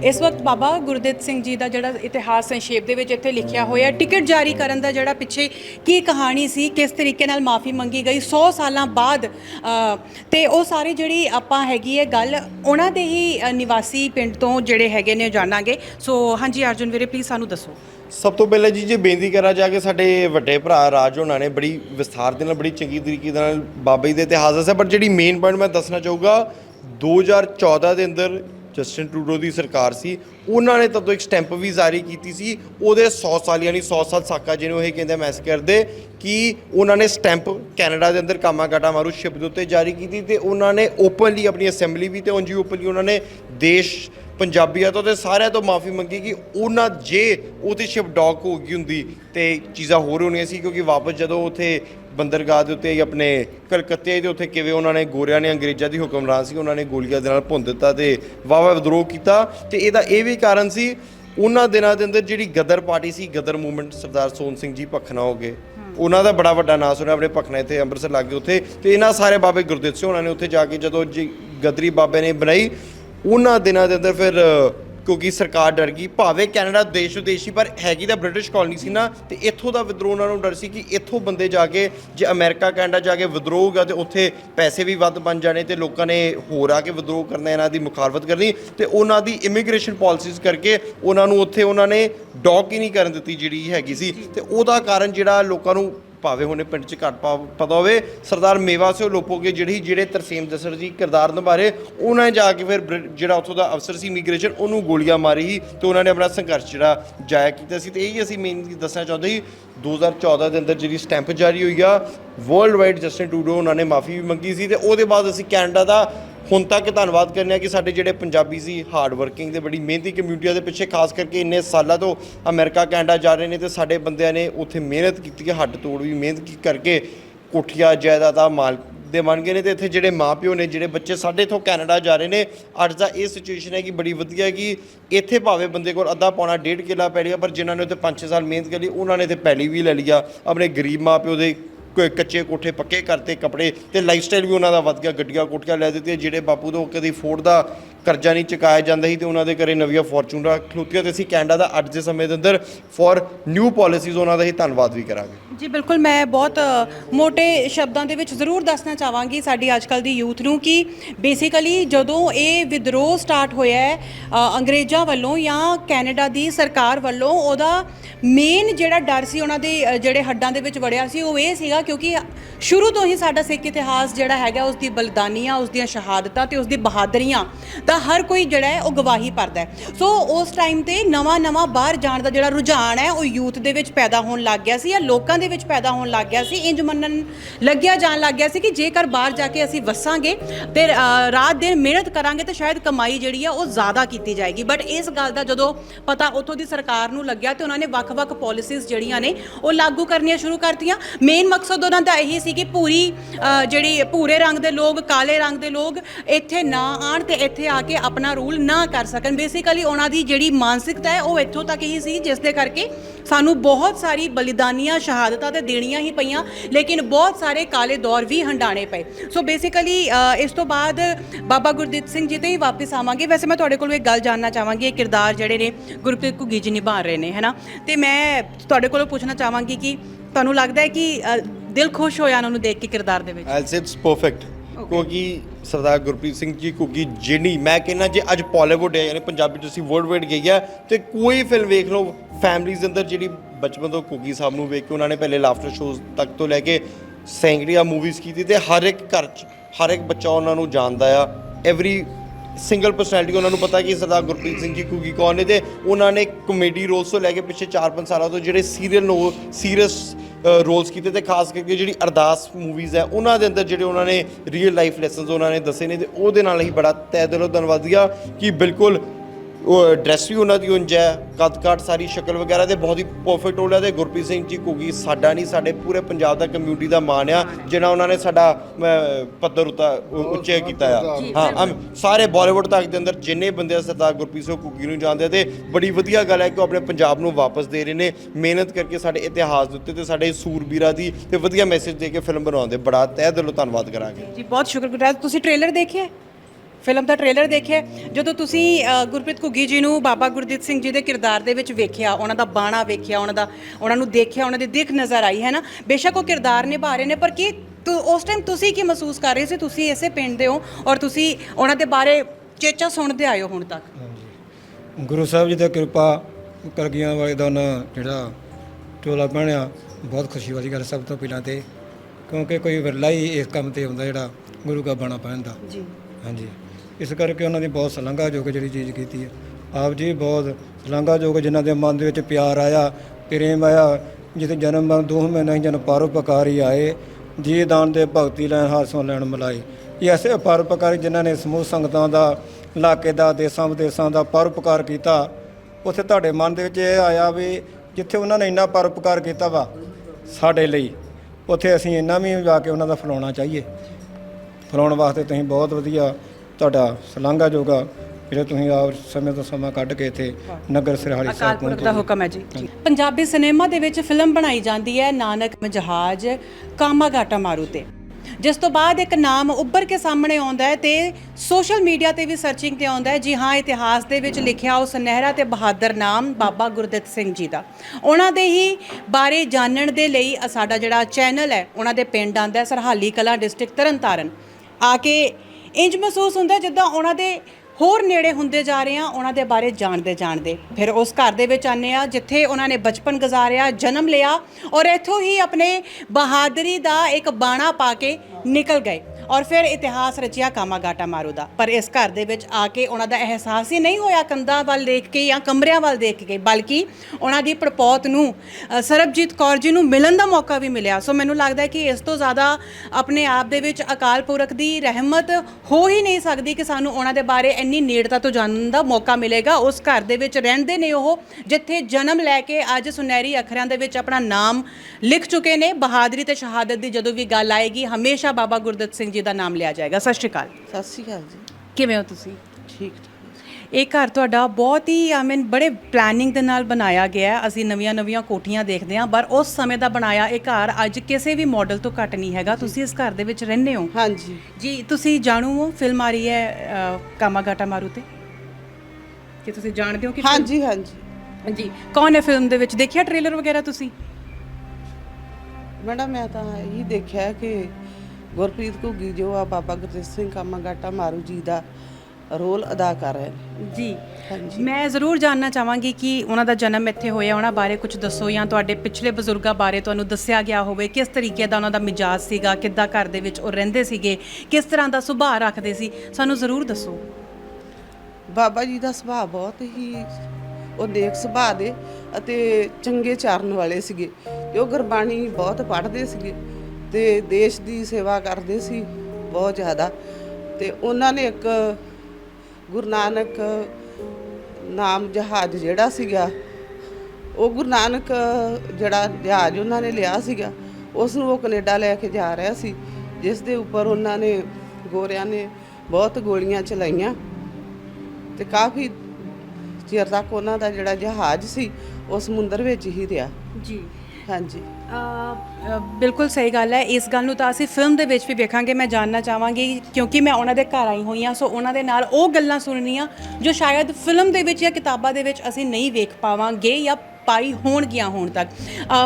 ਇਸ ਵਕਤ ਬਾਬਾ ਗੁਰਦਿੱਤ ਸਿੰਘ ਜੀ ਦਾ ਜਿਹੜਾ ਇਤਿਹਾਸ ਸੰਖੇਪ ਦੇ ਵਿੱਚ ਇੱਥੇ ਲਿਖਿਆ ਹੋਇਆ ਟਿਕਟ ਜਾਰੀ ਕਰਨ ਦਾ ਜਿਹੜਾ ਪਿੱਛੇ ਕੀ ਕਹਾਣੀ ਸੀ ਕਿਸ ਤਰੀਕੇ ਨਾਲ ਮਾਫੀ ਮੰਗੀ ਗਈ 100 ਸਾਲਾਂ ਬਾਅਦ ਅ, ਤੇ ਉਹ ਸਾਰੀ ਜਿਹੜੀ ਆਪਾਂ ਹੈਗੀ ਹੈ ਗੱਲ ਉਹਨਾਂ ਦੇ ਹੀ ਨਿਵਾਸੀ ਪਿੰਡ ਤੋਂ ਜਿਹੜੇ ਹੈਗੇ ਨੇ ਜਾਣਾਂਗੇ। ਸੋ ਹਾਂਜੀ ਅਰਜੁਨ ਵੀਰੇ ਪਲੀਜ਼ ਸਾਨੂੰ ਦੱਸੋ। ਸਭ ਤੋਂ ਪਹਿਲਾਂ ਜੀ ਜੇ ਬੇਨਤੀ ਕਰਾਂ ਜਾ ਕੇ ਸਾਡੇ ਵੱਡੇ ਭਰਾ ਰਾਜ ਹੋਣਾ ਨੇ ਬੜੀ ਵਿਸਥਾਰ ਦੇ ਨਾਲ ਬੜੀ ਚੰਗੀ ਤਰੀਕੇ ਦੇ ਨਾਲ ਬਾਬਾ ਜੀ ਦੇ ਇਤਿਹਾਸ ਦੱਸਿਆ ਪਰ ਜਿਹੜੀ ਮੇਨ ਪੁਆਇੰਟ ਮੈਂ ਦੱਸਣਾ ਚਾਹੂਗਾ 2014 ਦੇ ਅੰਦਰ ਜਸਟਿਨ ਟਰੂਡੋ ਦੀ ਸਰਕਾਰ ਸੀ, ਉਹਨਾਂ ਨੇ ਤਦੋਂ ਇੱਕ ਸਟੈਂਪ ਵੀ ਜਾਰੀ ਕੀਤੀ ਸੀ, ਉਹਦੇ 100 ਸਾਲ ਯਾਨੀ 100 ਸਾਲ ਸਾਕਾ ਜਿਹਨੂੰ ਇਹ ਕਹਿੰਦੇ ਮੈਸਕਰ ਦੇ ਕਿ ਉਹਨਾਂ ਨੇ ਸਟੈਂਪ ਕੈਨੇਡਾ ਦੇ ਅੰਦਰ ਕਾਮਾਗਾਟਾ ਮਾਰੂ ਸ਼ਿਪ ਦੇ ਉੱਤੇ ਜਾਰੀ ਕੀਤੀ ਤੇ ਉਹਨਾਂ ਨੇ ਓਪਨਲੀ ਆਪਣੀ ਅਸੈਂਬਲੀ ਵੀ ਤੇ ਉਂਝ ਓਪਨਲੀ ਉਹਨਾਂ ਨੇ ਦੇਸ਼ ਪੰਜਾਬੀਆਂ ਤੋਂ ਤੇ ਸਾਰਿਆਂ ਤੋਂ ਮਾਫੀ ਮੰਗੀ ਕਿ ਉਹਨਾਂ ਜੇ ਉਹਦੀ ਸ਼ਿਪ ਡੌਕ ਹੋ ਗਈ ਹੁੰਦੀ ਤੇ ਚੀਜ਼ਾਂ ਹੋਰ ਹੋਣੀਆਂ ਸੀ ਕਿਉਂਕਿ ਵਾਪਸ ਜਦੋਂ ਉੱਥੇ ਬੰਦਰਗਾਹ ਦੇ ਉੱਤੇ ਆਪਣੇ ਕਲਕੱਤੇ ਦੇ ਉੱਥੇ ਕਿਵੇਂ ਉਹਨਾਂ ਨੇ ਗੋਰਿਆਂ ਨੇ ਅੰਗਰੇਜ਼ਾਂ ਦੀ ਹੁਕਮਰਾਨ ਸੀ ਉਹਨਾਂ ਨੇ ਗੋਲੀਆਂ ਦੇ ਨਾਲ ਭੁੰਨ ਦਿੱਤਾ ਤੇ ਵਾਵਾ ਵਿਦਰੋਹ ਕੀਤਾ ਤੇ ਇਹਦਾ ਇਹ ਵੀ ਕਾਰਨ ਸੀ ਉਹਨਾਂ ਦਿਨਾਂ ਦੇ ਅੰਦਰ ਜਿਹੜੀ ਗਦਰ ਪਾਰਟੀ ਸੀ ਗਦਰ ਮੂਵਮੈਂਟ ਸਰਦਾਰ ਸੋਹਣ ਸਿੰਘ ਜੀ ਭਖਨਾ ਹੋ ਗਏ। ਉਹਨਾਂ ਦਾ ਬੜਾ ਵੱਡਾ ਨਾਂ ਸੁਣਿਆ ਆਪਣੇ ਭਖਨਾ ਇੱਥੇ ਅੰਮ੍ਰਿਤਸਰ ਲਾਗੇ ਉੱਥੇ ਤੇ ਇਹਨਾਂ ਸਾਰੇ ਬਾਬੇ ਗੁਰਦਿੱਤ ਸਿੰਘ ਉਹਨਾਂ ਨੇ ਉੱਥੇ ਜਾ ਕੇ ਜਦੋਂ ਜੀ ਗਦਰੀ ਬਾਬੇ ਨੇ ਬਣਾਈ ਉਹਨਾਂ ਦਿਨਾਂ ਦੇ ਅੰਦਰ ਫਿਰ ਕਿਉਂਕਿ ਸਰਕਾਰ ਡਰ ਗਈ। ਭਾਵੇਂ ਕੈਨੇਡਾ ਦੇਸ਼ ਵਿਦੇਸ਼ੀ, ਪਰ ਹੈਗੀ ਤਾਂ ਬ੍ਰਿਟਿਸ਼ ਕਾਲਨੀ ਸੀ ਨਾ, ਤੇ ਇੱਥੋਂ ਦਾ ਵਿਦਰੋਹ ਉਹਨਾਂ ਨੂੰ ਡਰ ਸੀ ਕਿ ਇੱਥੋਂ ਬੰਦੇ ਜਾ ਕੇ, ਜੇ ਅਮਰੀਕਾ, ਕੈਨੇਡਾ ਜਾ ਕੇ ਵਿਦਰੋਹ ਹੋਗਾ ਤੇ ਉੱਥੇ ਪੈਸੇ ਵੀ ਵੱਧ ਬਣ ਜਾਣੇ ਤੇ ਲੋਕਾਂ ਨੇ ਹੋਰ ਆ ਕੇ ਵਿਦਰੋਹ ਕਰਨਾ, ਇਹਨਾਂ ਦੀ ਮੁਖਾਲਫਤ ਕਰਨੀ, ਤੇ ਉਹਨਾਂ ਦੀ ਇਮੀਗ੍ਰੇਸ਼ਨ ਪਾਲਿਸੀਜ਼ ਕਰਕੇ ਉਹਨਾਂ ਨੂੰ ਉੱਥੇ ਉਹਨਾਂ ਨੇ ਡੌਕ ਹੀ ਨਹੀਂ ਕਰਨ ਦਿੱਤੀ ਜਿਹੜੀ ਹੈਗੀ ਸੀ। ਤੇ ਉਹਦਾ ਕਾਰਨ ਜਿਹੜਾ ਲੋਕਾਂ ਨੂੰ ਭਾਵੇਂ ਹੁਣੇ ਪਿੰਡ 'ਚ ਘੱਟ ਪਾ- ਪਤਾ ਹੋਵੇ, ਸਰਦਾਰ ਮੇਵਾ ਸਿੰਘ ਲੋਪੋਗੇ ਜਿਹੜੀ ਜਿਹੜੇ ਤਰਸੇਮ ਜਸਰ ਜੀ ਕਿਰਦਾਰ ਨਿਭਾਰੇ, ਉਹਨਾਂ ਨੇ ਜਾ ਕੇ ਫਿਰ ਬ੍ਰਿ- ਜਿਹੜਾ ਉੱਥੋਂ ਦਾ ਅਫਸਰ ਸੀ ਇਮੀਗ੍ਰੇਸ਼ਨ, ਉਹਨੂੰ ਗੋਲੀਆਂ ਮਾਰੀ ਸੀ ਤੇ ਉਹਨਾਂ ਨੇ ਆਪਣਾ ਸੰਘਰਸ਼ ਜਿਹੜਾ ਜਾਇਆ ਕੀਤਾ ਸੀ ਤੇ ਇਹੀ ਅਸੀਂ ਮੇਨ ਦੱਸਣਾ ਚਾਹੁੰਦੇ ਸੀ। 2014 ਦੇ ਅੰਦਰ ਜਿਹੜੀ ਸਟੈਂਪ ਜਾਰੀ ਹੋਈ ਆ ਵਰਲਡ ਵਾਈਡ ਜਸਟਿਨ ਟੂਡੋ ਉਹਨਾਂ ਨੇ ਮਾਫੀ ਵੀ ਮੰਗੀ ਸੀ ਤੇ ਉਹਦੇ ਬਾਅਦ ਅਸੀਂ ਕੈਨੇਡਾ ਦਾ ਹੁਣ ਤੱਕ ਧੰਨਵਾਦ ਕਰਨੇ ਆ ਕਿ ਸਾਡੇ ਜਿਹੜੇ ਪੰਜਾਬੀ ਸੀ ਹਾਰਡ ਵਰਕਿੰਗ ਦੇ, ਬੜੀ ਮਿਹਨਤੀ ਕਮਿਊਨਿਟੀਆਂ ਦੇ ਪਿੱਛੇ, ਖਾਸ ਕਰਕੇ ਇੰਨੇ ਸਾਲਾਂ ਤੋਂ ਅਮਰੀਕਾ, ਕੈਨੇਡਾ ਜਾ ਰਹੇ ਨੇ ਤੇ ਸਾਡੇ ਬੰਦਿਆਂ ਨੇ ਉੱਥੇ ਮਿਹਨਤ ਕੀਤੀ ਹੈ ਹੱਡ ਤੋੜ ਵੀ ਮਿਹਨਤ ਕਰਕੇ ਕੋਠੀਆਂ, ਜਾਇਦਾਦਾਂ ਮਾਲਕ ਦੇ ਬਣ ਗਏ ਨੇ ਤੇ ਇੱਥੇ ਜਿਹੜੇ ਮਾਪਿਓ ਨੇ, ਜਿਹੜੇ ਬੱਚੇ ਸਾਡੇ ਇਥੋਂ ਕੈਨੇਡਾ ਜਾ ਰਹੇ ਨੇ, ਅੱਜ ਦਾ ਇਹ ਸਿਚੁਏਸ਼ਨ ਹੈ ਕਿ ਬੜੀ ਵਧੀਆ ਹੈ ਕਿ ਇੱਥੇ ਭਾਵੇਂ ਬੰਦੇ ਕੋਲ ਅੱਧਾ ਪੌਣਾ ਡੇਢ ਕਿੱਲਾ ਪੈ ਰਿਹਾ, ਪਰ ਜਿਨ੍ਹਾਂ ਨੇ ਉੱਥੇ 5-6 ਸਾਲ ਮਿਹਨਤ ਕਰੀ ਉਹਨਾਂ ਨੇ ਤੇ ਪੈਲੀ ਵੀ ਲੈ ਲਿਆ ਆਪਣੇ ਗਰੀਬ ਮਾਪਿਓ ਦੇ ਕ- ਕੱਚੇ ਕੋਠੇ ਪੱਕੇ ਕਰਤੇ ਕੱਪੜੇ ਤੇ ਲਾਈਫਸਟਾਈਲ ਵੀ ਉਹਨਾਂ ਦਾ ਵੱਧ ਗਿਆ ਗੱਡੀਆਂ ਕੋਠੀਆਂ ਲੈ ਦਿੱਤੀਆਂ ਜਿਹੜੇ ਬਾਪੂ ਤੋਂ ਕਦੀ ਫੋਰਡ ਦਾ ਕਰਜ਼ਾ ਨਹੀਂ ਚੁਕਾਇਆ ਜਾਂਦਾ ਸੀ ਤੇ ਉਹਨਾਂ ਦੇ ਘਰੇ ਨਵੀਆਂ ਫੋਰਚੂਨਰਾਂ ਖਲੋਤੀਆਂ ਤੇ ਅਸੀਂ ਕੈਨੇਡਾ ਦਾ ਅੱਜ ਦੇ ਸਮੇਂ ਦੇ ਅੰਦਰ ਫੋਰ ਨਿਊ ਪਾਲਿਸੀਜ਼ ਉਹਨਾਂ ਦਾ ਹੀ ਧੰਨਵਾਦ ਵੀ ਕਰਾਂਗੇ। ਜੀ ਬਿਲਕੁਲ ਮੈਂ ਬਹੁਤ ਅ, ਸ਼ਬਦਾਂ ਦੇ ਵਿੱਚ ਜ਼ਰੂਰ ਦੱਸਣਾ ਚਾਹਾਂਗੀ ਸਾਡੀ ਅੱਜ ਅੱਜਕੱਲ ਦੀ ਯੂਥ ਨੂੰ ਕਿ ਬੇਸਿਕਲੀ ਜਦੋਂ ਇਹ ਵਿਦਰੋਹ ਸਟਾਰਟ ਹੋਇਆ ਹੈ ਅੰਗਰੇਜ਼ਾਂ ਵੱਲੋਂ ਜਾਂ ਕੈਨੇਡਾ ਦੀ ਸਰਕਾਰ ਵੱਲੋਂ ਉਹਦਾ ਮੇਨ ਜਿਹੜਾ ਡਰ ਸੀ ਉਹਨਾਂ ਦੇ ਜਿਹੜੇ ਹੱਡਾਂ ਦੇ ਵਿੱਚ ਵੜਿਆ ਸੀ ਉਹ ਇਹ ਸੀਗਾ ਕਿ ਕਿਉਂਕਿ ਸ਼ੁਰੂ ਤੋਂ ਹੀ ਸਾਡਾ ਸਿੱਖ ਇਤਿਹਾਸ ਜਿਹੜਾ ਹੈਗਾ ਉਸ ਦੀ ਬਲੀਦਾਨੀਆਂ ਉਸ ਦੀਆਂ ਸ਼ਹਾਦਤਾਂ ਤੇ ਉਸ ਦੀ ਬਹਾਦਰੀਆਂ ਦਾ ਹਰ ਕੋਈ ਜਿਹੜਾ ਹੈ, ਉਹ ਗਵਾਹੀ ਭਰਦਾ ਹੈ। ਸੋ ਉਸ ਟਾਈਮ ਤੇ ਨਵਾਂ ਨਵਾਂ ਬਾਹਰ ਜਾਣ ਦਾ ਜਿਹੜਾ ਰੁਝਾਨ ਹੈ, ਉਹ ਯੂਥ ਦੇ ਵਿੱਚ ਪੈਦਾ ਹੋਣ ਲੱਗ ਗਿਆ ਸੀ ਜਾਂ ਲੋਕਾਂ ਦੇ ਵਿੱਚ ਪੈਦਾ ਹੋਣ ਲੱਗ ਗਿਆ ਸੀ। ਇੰਜ ਮੰਨਣ ਲੱਗਿਆ ਜਾਣ ਲੱਗ ਗਿਆ ਸੀ ਕਿ ਜੇਕਰ ਬਾਹਰ ਜਾ ਕੇ ਅਸੀਂ ਵਸਾਂਗੇ ਤੇ ਰਾਤ ਦਿਨ ਮਿਹਨਤ ਕਰਾਂਗੇ ਤਾਂ ਸ਼ਾਇਦ ਕਮਾਈ ਜਿਹੜੀ ਆ, ਉਹ ਜ਼ਿਆਦਾ ਕੀਤੀ ਜਾਏਗੀ। ਬਟ ਇਸ ਗੱਲ ਦਾ ਜਦੋਂ ਪਤਾ ਉੱਥੋਂ ਦੀ ਸਰਕਾਰ ਨੂੰ ਲੱਗਿਆ ਤੇ ਉਹਨਾਂ ਨੇ ਵੱਖ-ਵੱਖ ਪਾਲਿਸੀਜ਼ ਜਿਹੜੀਆਂ ਨੇ, ਉਹ ਲਾਗੂ ਕਰਨੀਆਂ ਸ਼ੁਰੂ ਕਰਤੀਆਂ। ਮੇਨ ਮਕਸਦ ਉਹਨਾਂ ਦਾ ਇਹੀ ਸੀ ਕਿ ਪੂਰੀ ਅ, ਜਿਹੜੀ ਭੂਰੇ ਰੰਗ ਦੇ ਲੋਕ ਕਾਲੇ ਰੰਗ ਦੇ ਲੋਕ ਇੱਥੇ ਨਾ ਆਣ ਤੇ ਇੱਥੇ ਆ ਕੇ ਆਪਣਾ ਰੂਲ ਨਾ ਕਰ ਸਕਣ। ਬੇਸਿਕਲੀ ਉਹਨਾਂ ਦੀ ਜਿਹੜੀ ਮਾਨਸਿਕਤਾ ਹੈ ਉਹ ਇੱਥੋਂ ਤੱਕ ਹੀ ਸੀ ਜਿਸ ਦੇ ਕਰਕੇ ਸਾਨੂੰ ਬਹੁਤ ਸਾਰੀ ਬਲੀਦਾਨੀਆਂ ਸ਼ਹਾਦਤਾਂ ਤੇ ਦੇਣੀਆਂ ਹੀ ਪਈਆਂ ਲੇਕਿਨ ਬਹੁਤ ਸਾਰੇ ਕਾਲੇ ਦੌਰ ਵੀ ਹੰਡਾਣੇ ਪਏ। ਸੋ ਬੇਸਿਕਲੀ ਇਸ ਤੋਂ ਬਾਅਦ ਬਾਬਾ ਗੁਰਦੀਪ ਸਿੰਘ ਜੀ ਤੇ ਹੀ ਵਾਪਸ ਆਵਾਂਗੇ। ਵੈਸੇ ਮੈਂ ਤੁਹਾਡੇ ਕੋਲੋਂ ਇੱਕ ਗੱਲ ਜਾਨਣਾ ਚਾਹਾਂਗੀ ਇਹ ਕਿਰਦਾਰ ਜਿਹੜੇ ਨੇ ਗੁਰਪ੍ਰੀਤ ਘੁੱਗੀ ਜੀ ਨਿਭਾ ਰਹੇ ਨੇ ਹੈਨਾ? ਤੇ ਮੈਂ ਤੁਹਾਡੇ ਕੋਲੋਂ ਪੁੱਛਣਾ ਚਾਹਾਂਗੀ ਕਿ ਤੁਹਾਨੂੰ ਲੱਗਦਾ ਹੈ ਕਿ ਅ, ਦਿਲ ਖੁਸ਼ ਹੋਇਆ ਉਹਨਾਂ ਨੂੰ ਦੇਖ ਕੇ ਕਿਰਦਾਰ ਦੇ ਵਿੱਚ? ਆਈ ਸੇ ਇਟਸ ਪਰਫੈਕਟ ਕਿਉਂਕਿ ਸਰਦਾਰ ਗੁਰਪ੍ਰੀਤ ਸਿੰਘ ਜੀ ਕੁਗੀ ਜਿਹੜੀ ਮੈਂ ਕਹਿੰਦਾ ਜੇ ਅੱਜ ਬਾਲੀਵੁੱਡ ਹੈ ਯਾਨੀ ਪੰਜਾਬੀ ਤੁਸੀਂ ਵਰਲਡ ਵਾਈਡ ਗਈ ਹੈ ਤੇ ਕੋਈ ਫਿਲਮ ਵੇਖ ਲਓ ਫੈਮਲੀਜ਼ ਅੰਦਰ ਜਿਹੜੀ ਬਚਪਨ ਤੋਂ ਕੁਗੀ ਸਾਹਿਬ ਨੂੰ ਵੇਖ ਕੇ ਉਹਨਾਂ ਨੇ ਪਹਿਲੇ ਲਾਫਟਰ ਸ਼ੋਜ਼ ਤੱਕ ਤੋਂ ਲੈ ਕੇ ਸੈਂਗਰੀਆ ਮੂਵੀਜ਼ ਕੀਤੀ ਤੇ ਹਰ ਇੱਕ ਘਰ 'ਚ ਹਰ ਇੱਕ ਬੱਚਾ ਉਹਨਾਂ ਨੂੰ ਜਾਣਦਾ ਆ। ਐਵਰੀ ਸਿੰਗਲ ਪਰਸਨੈਲਿਟੀ ਉਹਨਾਂ ਨੂੰ ਪਤਾ ਕਿ ਸਰਦਾਰ ਗੁਰਪ੍ਰੀਤ ਸਿੰਘ ਜੀ ਕੁਗੀ ਕੌਣ ਨੇ ਤੇ ਉਹਨਾਂ ਨੇ ਕਮੇਡੀ ਰੋਲਸ ਤੋਂ ਲੈ ਕੇ ਪਿੱਛੇ 4-5 ਸਾਲਾਂ ਤੋਂ ਜਿਹੜੇ ਸੀਰੀਅਲ ਨੋ ਸੀਰੀਅਸ ਰੋਲਸ ਕੀਤੇ ਤੇ ਖਾਸ ਕਰਕੇ ਜਿਹੜੀ ਅਰਦਾਸ ਮੂਵੀਜ਼ ਹੈ, ਉਹਨਾਂ ਦੇ ਅੰਦਰ ਜਿਹੜੇ ਉਹਨਾਂ ਨੇ ਰੀਅਲ ਲਾਈਫ ਲੈਸਨਸ ਉਹਨਾਂ ਨੇ ਦੱਸੇ ਨੇ ਤੇ ਉਹਦੇ ਨਾਲ ਹੀ ਬੜਾ ਤਹਿ ਦਿਲੋਂ ਧੰਨਵਾਦੀਆ ਕਿ ਬਿਲਕੁਲ ਉਹ ਡਰੈਸ ਵੀ ਉਹਨਾਂ ਦੀ ਉਂਝ ਹੈ ਕੱਦ ਕਾਠ ਸਾਰੀ ਸ਼ਕਲ ਵਗੈਰਾ ਤੇ ਬਹੁਤ ਹੀ ਪਰਫੈਕਟ ਹੋ ਰਿਹਾ ਤੇ ਗੁਰਪ੍ਰੀਤ ਸਿੰਘ ਜੀ ਕੁਗੀ ਸਾਡਾ ਨਹੀਂ ਸਾਡੇ ਪੂਰੇ ਪੰਜਾਬ ਦਾ ਕਮਿਊਨਿਟੀ ਦਾ ਮਾਣ ਆ ਜਿਨ੍ਹਾਂ ਉਹਨਾਂ ਨੇ ਸਾਡਾ ਅਹ, ਪੱਧਰ ਉਤਾ ਉੱਚੇ ਕੀਤਾ ਆ। ਹਾਂ ਅਮ- ਸਾਰੇ ਬਾਲੀਵੁੱਡ ਤੱਕ ਦੇ ਅੰਦਰ ਜਿੰਨੇ ਬੰਦੇ ਆ ਸਰਦਾਰ ਗੁਰਪ੍ਰੀਤ ਸਿੰਘ ਕੁਗੀ ਨੂੰ ਜਾਣਦੇ ਆ ਤੇ ਬੜੀ ਵਧੀਆ ਗੱਲ ਹੈ ਕਿ ਉਹ ਆਪਣੇ ਪੰਜਾਬ ਨੂੰ ਵਾਪਸ ਦੇ ਰਹੇ ਨੇ। ਮਿਹਨਤ ਕਰਕੇ ਸਾਡੇ ਇਤਿਹਾਸ ਦੇ ਉੱਤੇ ਤੇ ਸਾਡੇ ਸੂਰਬੀਰਾਂ ਦੀ ਤੇ ਵਧੀਆ ਮੈਸੇਜ ਦੇ ਕੇ ਫਿਲਮ ਬਣਾਉਂਦੇ। ਬੜਾ ਤਹਿ ਦਿਲੋਂ ਧੰਨਵਾਦ ਕਰਾਂਗੇ। ਜੀ ਬਹੁਤ ਸ਼ੁਕਰਗੁਜ਼ਾਰ। ਤੁਸੀਂ ਟ੍ਰੇਲਰ ਦੇਖਿਆ? ਹੈ? ਫਿਲਮ ਦਾ ਟ੍ਰੇਲਰ ਦੇਖਿਆ ਜਦੋਂ ਤੁਸੀਂ ਅ, ਗੁਰਪ੍ਰੀਤ ਘੁੱਗੀ ਜੀ ਨੂੰ ਬਾਬਾ ਗੁਰਦੀਪ ਸਿੰਘ ਜੀ ਦੇ ਕਿਰਦਾਰ ਦੇ ਵਿੱਚ ਵੇਖਿਆ ਉਹਨਾਂ ਦਾ ਬਾਣਾ ਵੇਖਿਆ ਉਹਨਾਂ ਦਾ ਉਹਨਾਂ ਨੂੰ ਦੇਖਿਆ ਉਹਨਾਂ ਦੀ ਦਿੱਖ ਨਜ਼ਰ ਆਈ ਹੈ ਨਾ? ਬੇਸ਼ੱਕ ਉਹ ਕਿਰਦਾਰ ਨਿਭਾ ਰਹੇ ਨੇ ਪਰ ਕੀ ਤੁ- ਉਸ ਟਾਈਮ ਤੁਸੀਂ ਕੀ ਮਹਿਸੂਸ ਕਰ ਰਹੇ ਸੀ? ਤੁਸੀਂ ਇਸੇ ਪਿੰਡ ਦੇ ਹੋ ਔਰ ਤੁਸੀਂ ਉਹਨਾਂ ਦੇ ਬਾਰੇ ਚੇਚਾ ਸੁਣਦੇ ਆਏ ਹੋ ਹੁਣ ਤੱਕ? ਗੁਰੂ ਸਾਹਿਬ ਜੀ ਦੀ ਕਿਰਪਾ ਕਲਗੀਆਂ ਵਾਲੇ ਦਾ ਨਾ ਜਿਹੜਾ ਚੋਲਾ ਬਣਿਆ ਬਹੁਤ ਖੁਸ਼ੀ ਵਾਲੀ ਗੱਲ ਸਭ ਤੋਂ ਪਹਿਲਾਂ ਤੇ। ਕਿਉਂਕਿ ਕੋਈ ਵਿਰਲਾ ਹੀ ਇਸ ਕੰਮ ਤੇ ਆਉਂਦਾ ਜਿਹੜਾ ਗੁਰੂ ਦਾ ਬਾਣਾ ਪਹਿਨਦਾ ਜੀ। ਹਾਂਜੀ। ਇਸ ਕਰਕੇ ਉਹਨਾਂ ਨੇ ਬਹੁਤ ਸ਼ਲਾਘਾਯੋਗ ਜਿਹੜੀ ਚੀਜ਼ ਕੀਤੀ ਹੈ। ਆਪ ਜੀ ਬਹੁਤ ਸ਼ਲਾਘਾਯੋਗ ਜਿਨ੍ਹਾਂ ਦੇ ਮਨ ਦੇ ਵਿੱਚ ਪਿਆਰ ਆਇਆ, ਪ੍ਰੇਮ ਆਇਆ, ਜਿੱਥੇ ਜਨਮ ਮਰਨ ਦੋਹ ਮੈਂ ਨਹੀਂ, ਜਨ ਪਰਉਪਕਾਰੀ ਆਏ ਜੀ ਦਾਨ ਦੇ ਭਗਤੀ ਲੈਣ, ਹਾਸੋਂ ਲੈਣ ਮਲਾਈ। ਇਹ ਐਸੇ ਪਰਉਪਕਾਰੀ ਜਿਨ੍ਹਾਂ ਨੇ ਸਮੂਹ ਸੰਗਤਾਂ ਦਾ, ਇਲਾਕੇ ਦਾ, ਦੇਸਾਂ ਵਿਦੇਸਾਂ ਦਾ ਪਰਉਪਕਾਰ ਕੀਤਾ। ਉੱਥੇ ਤੁਹਾਡੇ ਮਨ ਦੇ ਵਿੱਚ ਇਹ ਆਇਆ ਵੀ ਜਿੱਥੇ ਉਹਨਾਂ ਨੇ ਇੰਨਾ ਪਰਉਪਕਾਰ ਕੀਤਾ ਵਾ, ਸਾਡੇ ਲਈ, ਉੱਥੇ ਅਸੀਂ ਇੰਨਾ ਵੀ ਜਾ ਕੇ ਉਹਨਾਂ ਦਾ ਫਲਾਉਣਾ ਚਾਹੀਏ। ਫਲਾਉਣ ਵਾਸਤੇ ਤੁਸੀਂ ਬਹੁਤ ਵਧੀਆ ਤੁਹਾਡਾ ਸਲਾਂਘਾ ਜੋਗਾ ਜਿਹੜੇ ਤੁਸੀਂ ਆਪ ਸਮੇਂ ਤੋਂ ਸਮਾਂ ਕੱਢ ਕੇ ਇੱਥੇ ਨਗਰ ਸਿਰਹਾਲੀ ਅਕਾਲ ਸਾਹਿਬ ਪੁਰਖ ਦਾ ਪਹੁੰਚੇ ਹੁਕਮ ਹੈ ਜੀ। ਪੰਜਾਬੀ ਸਿਨੇਮਾ ਦੇ ਵਿੱਚ ਫਿਲਮ ਬਣਾਈ ਜਾਂਦੀ ਹੈ ਨਾਨਕ ਜਹਾਜ਼ ਕਾਮਾਗਾਟਾ ਮਾਰੂ ਤੇ। ਜਿਸ ਤੋਂ ਬਾਅਦ ਇੱਕ ਨਾਮ ਉੱਭਰ ਕੇ ਸਾਹਮਣੇ ਆਉਂਦਾ ਹੈ ਤੇ ਸੋਸ਼ਲ ਮੀਡੀਆ ਤੇ ਵੀ ਸਰਚਿੰਗ ਤੇ ਆਉਂਦਾ ਹੈ। ਜੀ ਹਾਂ ਇਤਿਹਾਸ ਦੇ ਵਿੱਚ ਲਿਖਿਆ ਉਹ ਸੁਨਹਿਰਾ ਤੇ ਬਹਾਦਰ ਨਾਮ ਬਾਬਾ ਗੁਰਦਿੱਤ ਸਿੰਘ ਜੀ ਦਾ। ਉਹਨਾਂ ਦੇ ਹੀ ਬਾਰੇ ਜਾਣਨ ਦੇ ਲਈ ਅ ਸਾਡਾ ਜਿਹੜਾ ਚੈਨਲ ਹੈ ਉਹਨਾਂ ਦੇ ਪਿੰਡ ਆਂਦਾ ਹੈ ਸਰਹਾਲੀ ਕਲਾ ਡਿਸਟ੍ਰਿਕਟ ਤਰਨਤਾਰਨ। ਆ ਕੇ ਇੰਜ ਮਹਿਸੂਸ ਹੁੰਦਾ ਜਿੱਦਾਂ ਉਹਨਾਂ ਦੇ ਹੋਰ ਨੇੜੇ ਹੁੰਦੇ ਜਾ ਰਹੇ ਆ, ਉਹਨਾਂ ਦੇ ਬਾਰੇ ਜਾਣਦੇ ਜਾਣਦੇ। ਫਿਰ ਉਸ ਘਰ ਦੇ ਵਿੱਚ ਆਨੇ ਆ, ਜਿੱਥੇ ਉਹਨਾਂ ਨੇ ਬਚਪਨ ਗੁਜ਼ਾਰਿਆ, ਜਨਮ ਲਿਆ ਔਰ ਇੱਥੋਂ ਹੀ ਆਪਣੇ ਬਹਾਦਰੀ ਦਾ ਇੱਕ ਬਾਣਾ ਪਾ ਕੇ ਨਿਕਲ ਗਏ। ਔਰ ਫਿਰ ਇਤਿਹਾਸ ਰਚਿਆ ਕਾਮਾਗਾਟਾ ਮਾਰੂ ਦਾ। ਪਰ ਇਸ ਘਰ ਦੇ ਵਿੱਚ ਆ ਕੇ ਉਹਨਾਂ ਦਾ ਅਹਿਸਾਸ ਹੀ ਨਹੀਂ ਹੋਇਆ ਕੰਧਾਂ ਵੱਲ ਦੇਖ ਕੇ ਜਾਂ ਕਮਰਿਆਂ ਵੱਲ ਦੇਖ ਕੇ, ਬਲਕਿ ਉਹਨਾਂ ਦੀ ਪ੍ਰਪੋਤ ਨੂੰ ਸਰਬਜੀਤ ਕੌਰ ਜੀ ਨੂੰ ਮਿਲਣ ਦਾ ਮੌਕਾ ਵੀ ਮਿਲਿਆ। ਸੋ ਮੈਨੂੰ ਲੱਗਦਾ ਹੈ ਕਿ ਇਸ ਤੋਂ ਜ਼ਿਆਦਾ ਆਪਣੇ ਆਪ ਦੇ ਵਿੱਚ ਅਕਾਲ ਪੁਰਖ ਦੀ ਰਹਿਮਤ ਹੋ ਹੀ ਨਹੀਂ ਸਕਦੀ ਕਿ ਸਾਨੂੰ ਉਹਨਾਂ ਦੇ ਬਾਰੇ ਇੰਨੀ ਨੇੜਤਾ ਤੋਂ ਜਾਣਨ ਦਾ ਮੌਕਾ ਮਿਲੇਗਾ। ਉਸ ਘਰ ਦੇ ਵਿੱਚ ਰਹਿੰਦੇ ਨੇ ਉਹ, ਜਿੱਥੇ ਜਨਮ ਲੈ ਕੇ ਅੱਜ ਸੁਨਹਿਰੀ ਅੱਖਰਾਂ ਦੇ ਵਿੱਚ ਆਪਣਾ ਨਾਮ ਲਿਖ ਚੁੱਕੇ ਨੇ। ਬਹਾਦਰੀ ਤੇ ਸ਼ਹਾਦਤ ਦੀ ਜਦੋਂ ਵੀ ਗੱਲ ਆਏਗੀ, ਹਮੇਸ਼ਾ ਬਾਬਾ ਗੁਰਦਿੱਤ ਸਿੰਘ ਜੀ ਦਾ ਨਾਮ ਲਿਆ ਜਾਏਗਾ। ਸਤਿ ਸ਼੍ਰੀ ਅਕਾਲ। ਸਤਿ ਸ਼੍ਰੀ ਅਕਾਲ ਜੀ। ਕਿਵੇਂ ਹੋ ਤੁਸੀਂ? ਠੀਕ ਠਾਕ। ਇਹ ਘਰ ਤੁਹਾਡਾ ਬਹੁਤ ਹੀ ਆਈ ਮੀਨ ਬੜੇ ਪਲੈਨਿੰਗ ਦੇ ਨਾਲ ਬਣਾਇਆ ਗਿਆ ਹੈ। ਅਸੀਂ ਨਵੀਆਂ-ਨਵੀਆਂ ਕੋਠੀਆਂ ਦੇਖਦੇ ਹਾਂ ਪਰ ਉਸ ਸਮੇਂ ਦਾ ਬਣਾਇਆ ਇਹ ਘਰ ਅੱਜ ਕਿਸੇ ਵੀ ਮਾਡਲ ਤੋਂ ਘੱਟ ਨਹੀਂ ਹੈਗਾ। ਤੁਸੀਂ ਇਸ ਘਰ ਦੇ ਵਿੱਚ ਰਹਿੰਦੇ ਹੋ? ਹਾਂਜੀ। ਜੀ ਤੁਸੀਂ ਜਾਣੂ ਹੋ ਫਿਲਮ ਆ ਰਹੀ ਹੈ ਅ, ਕਾਮਾਗਾਟਾ ਮਾਰੂ ਤੇ? ਕਿ ਤੁਸੀਂ ਜਾਣਦੇ ਹੋ ਕਿ ਹਾਂਜੀ ਹਾਂਜੀ। ਜੀ ਕੌਣ ਹੈ ਫਿਲਮ ਦੇ ਵਿੱਚ? ਦੇਖਿਆ ਟ੍ਰੇਲਰ ਵਗੈਰਾ ਤੁਸੀਂ? ਮੈਡਮ ਮੈਂ ਤਾਂ ਇਹੀ ਦੇਖਿਆ ਕਿ ਗੁਰਪ੍ਰੀਤ ਘੁੱਗੀ ਜੋ ਆ ਬਾਬਾ ਗੁਰਜੀਤ ਸਿੰਘ ਕਾਮਾਗਾਟਾ ਮਾਰੂ ਜੀ ਦਾ ਰੋਲ ਅਦਾ ਕਰ ਰਹੇ ਨੇ ਜੀ ਹਾਂਜੀ। ਮੈਂ ਜ਼ਰੂਰ ਜਾਨਣਾ ਚਾਹਾਂਗੀ ਕਿ ਉਹਨਾਂ ਦਾ ਜਨਮ ਇੱਥੇ ਹੋਇਆ ਉਹਨਾਂ ਬਾਰੇ ਕੁਝ ਦੱਸੋ ਜਾਂ ਤੁਹਾਡੇ ਪਿਛਲੇ ਬਜ਼ੁਰਗਾਂ ਬਾਰੇ ਤੁਹਾਨੂੰ ਦੱਸਿਆ ਗਿਆ ਹੋਵੇ ਕਿਸ ਤਰੀਕੇ ਦਾ ਉਹਨਾਂ ਦਾ ਮਿਜਾਜ ਸੀਗਾ ਕਿੱਦਾਂ ਘਰ ਦੇ ਵਿੱਚ ਉਹ ਰਹਿੰਦੇ ਸੀਗੇ ਕਿਸ ਤਰ੍ਹਾਂ ਦਾ ਸੁਭਾਅ ਰੱਖਦੇ ਸੀ ਸਾਨੂੰ ਜ਼ਰੂਰ ਦੱਸੋ ਬਾਬਾ ਜੀ ਦਾ ਸੁਭਾਅ ਬਹੁਤ ਹੀ ਉਹ ਨੇਕ ਸੁਭਾਅ ਦੇ ਅਤੇ ਚੰਗੇ ਚਾਰਨ ਵਾਲੇ ਸੀਗੇ ਤੇ ਉਹ ਗੁਰਬਾਣੀ ਬਹੁਤ ਪੜ੍ਹਦੇ ਸੀਗੇ ਤੇ ਦੇਸ਼ ਦੀ ਸੇਵਾ ਕਰਦੇ ਸੀ, ਬਹੁਤ ਜ਼ਿਆਦਾ। ਤੇ ਉਹਨਾਂ ਨੇ ਇੱਕ ਗੁਰੂ ਨਾਨਕ ਨਾਮ ਜਹਾਜ਼ ਜਿਹੜਾ ਸੀਗਾ, ਉਹ ਗੁਰੂ ਨਾਨਕ ਜਿਹੜਾ ਜਹਾਜ਼ ਉਹਨਾਂ ਨੇ ਲਿਆ ਸੀਗਾ ਉਸ ਨੂੰ ਉਹ ਕੈਨੇਡਾ ਲੈ ਕੇ ਜਾ ਰਿਹਾ ਸੀ, ਜਿਸ ਦੇ ਉੱਪਰ ਉਹਨਾਂ ਨੇ ਗੋਰਿਆਂ ਨੇ ਬਹੁਤ ਗੋਲੀਆਂ ਚਲਾਈਆਂ। ਤੇ ਕਾਫੀ ਚਿਰ ਤੱਕ ਉਹਨਾਂ ਦਾ ਜਿਹੜਾ ਜਹਾਜ਼ ਸੀ, ਉਹ ਸਮੁੰਦਰ ਵਿੱਚ ਹੀ ਰਿਹਾ। ਜੀ। ਹਾਂਜੀ। ਬਿਲਕੁਲ ਸਹੀ ਗੱਲ ਹੈ। ਇਸ ਗੱਲ ਨੂੰ ਤਾਂ ਅਸੀਂ ਫਿਲਮ ਦੇ ਵਿੱਚ ਵੀ ਵੇਖਾਂਗੇ, ਮੈਂ ਜਾਨਣਾ ਚਾਹਾਂਗੀ, ਕਿਉਂਕਿ ਮੈਂ ਉਹਨਾਂ ਦੇ ਘਰ ਆਈ ਹੋਈ ਹਾਂ, ਸੋ ਉਹਨਾਂ ਦੇ ਨਾਲ ਉਹ ਗੱਲਾਂ ਸੁਣਨੀਆਂ ਜੋ ਸ਼ਾਇਦ ਫਿਲਮ ਦੇ ਵਿੱਚ ਜਾਂ ਕਿਤਾਬਾਂ ਦੇ ਵਿੱਚ ਅਸੀਂ ਨਹੀਂ ਵੇਖ ਪਾਵਾਂਗੇ ਜਾਂ ਪਾਈ ਹੋਣਗੀਆਂ ਹੁਣ ਤੱਕ।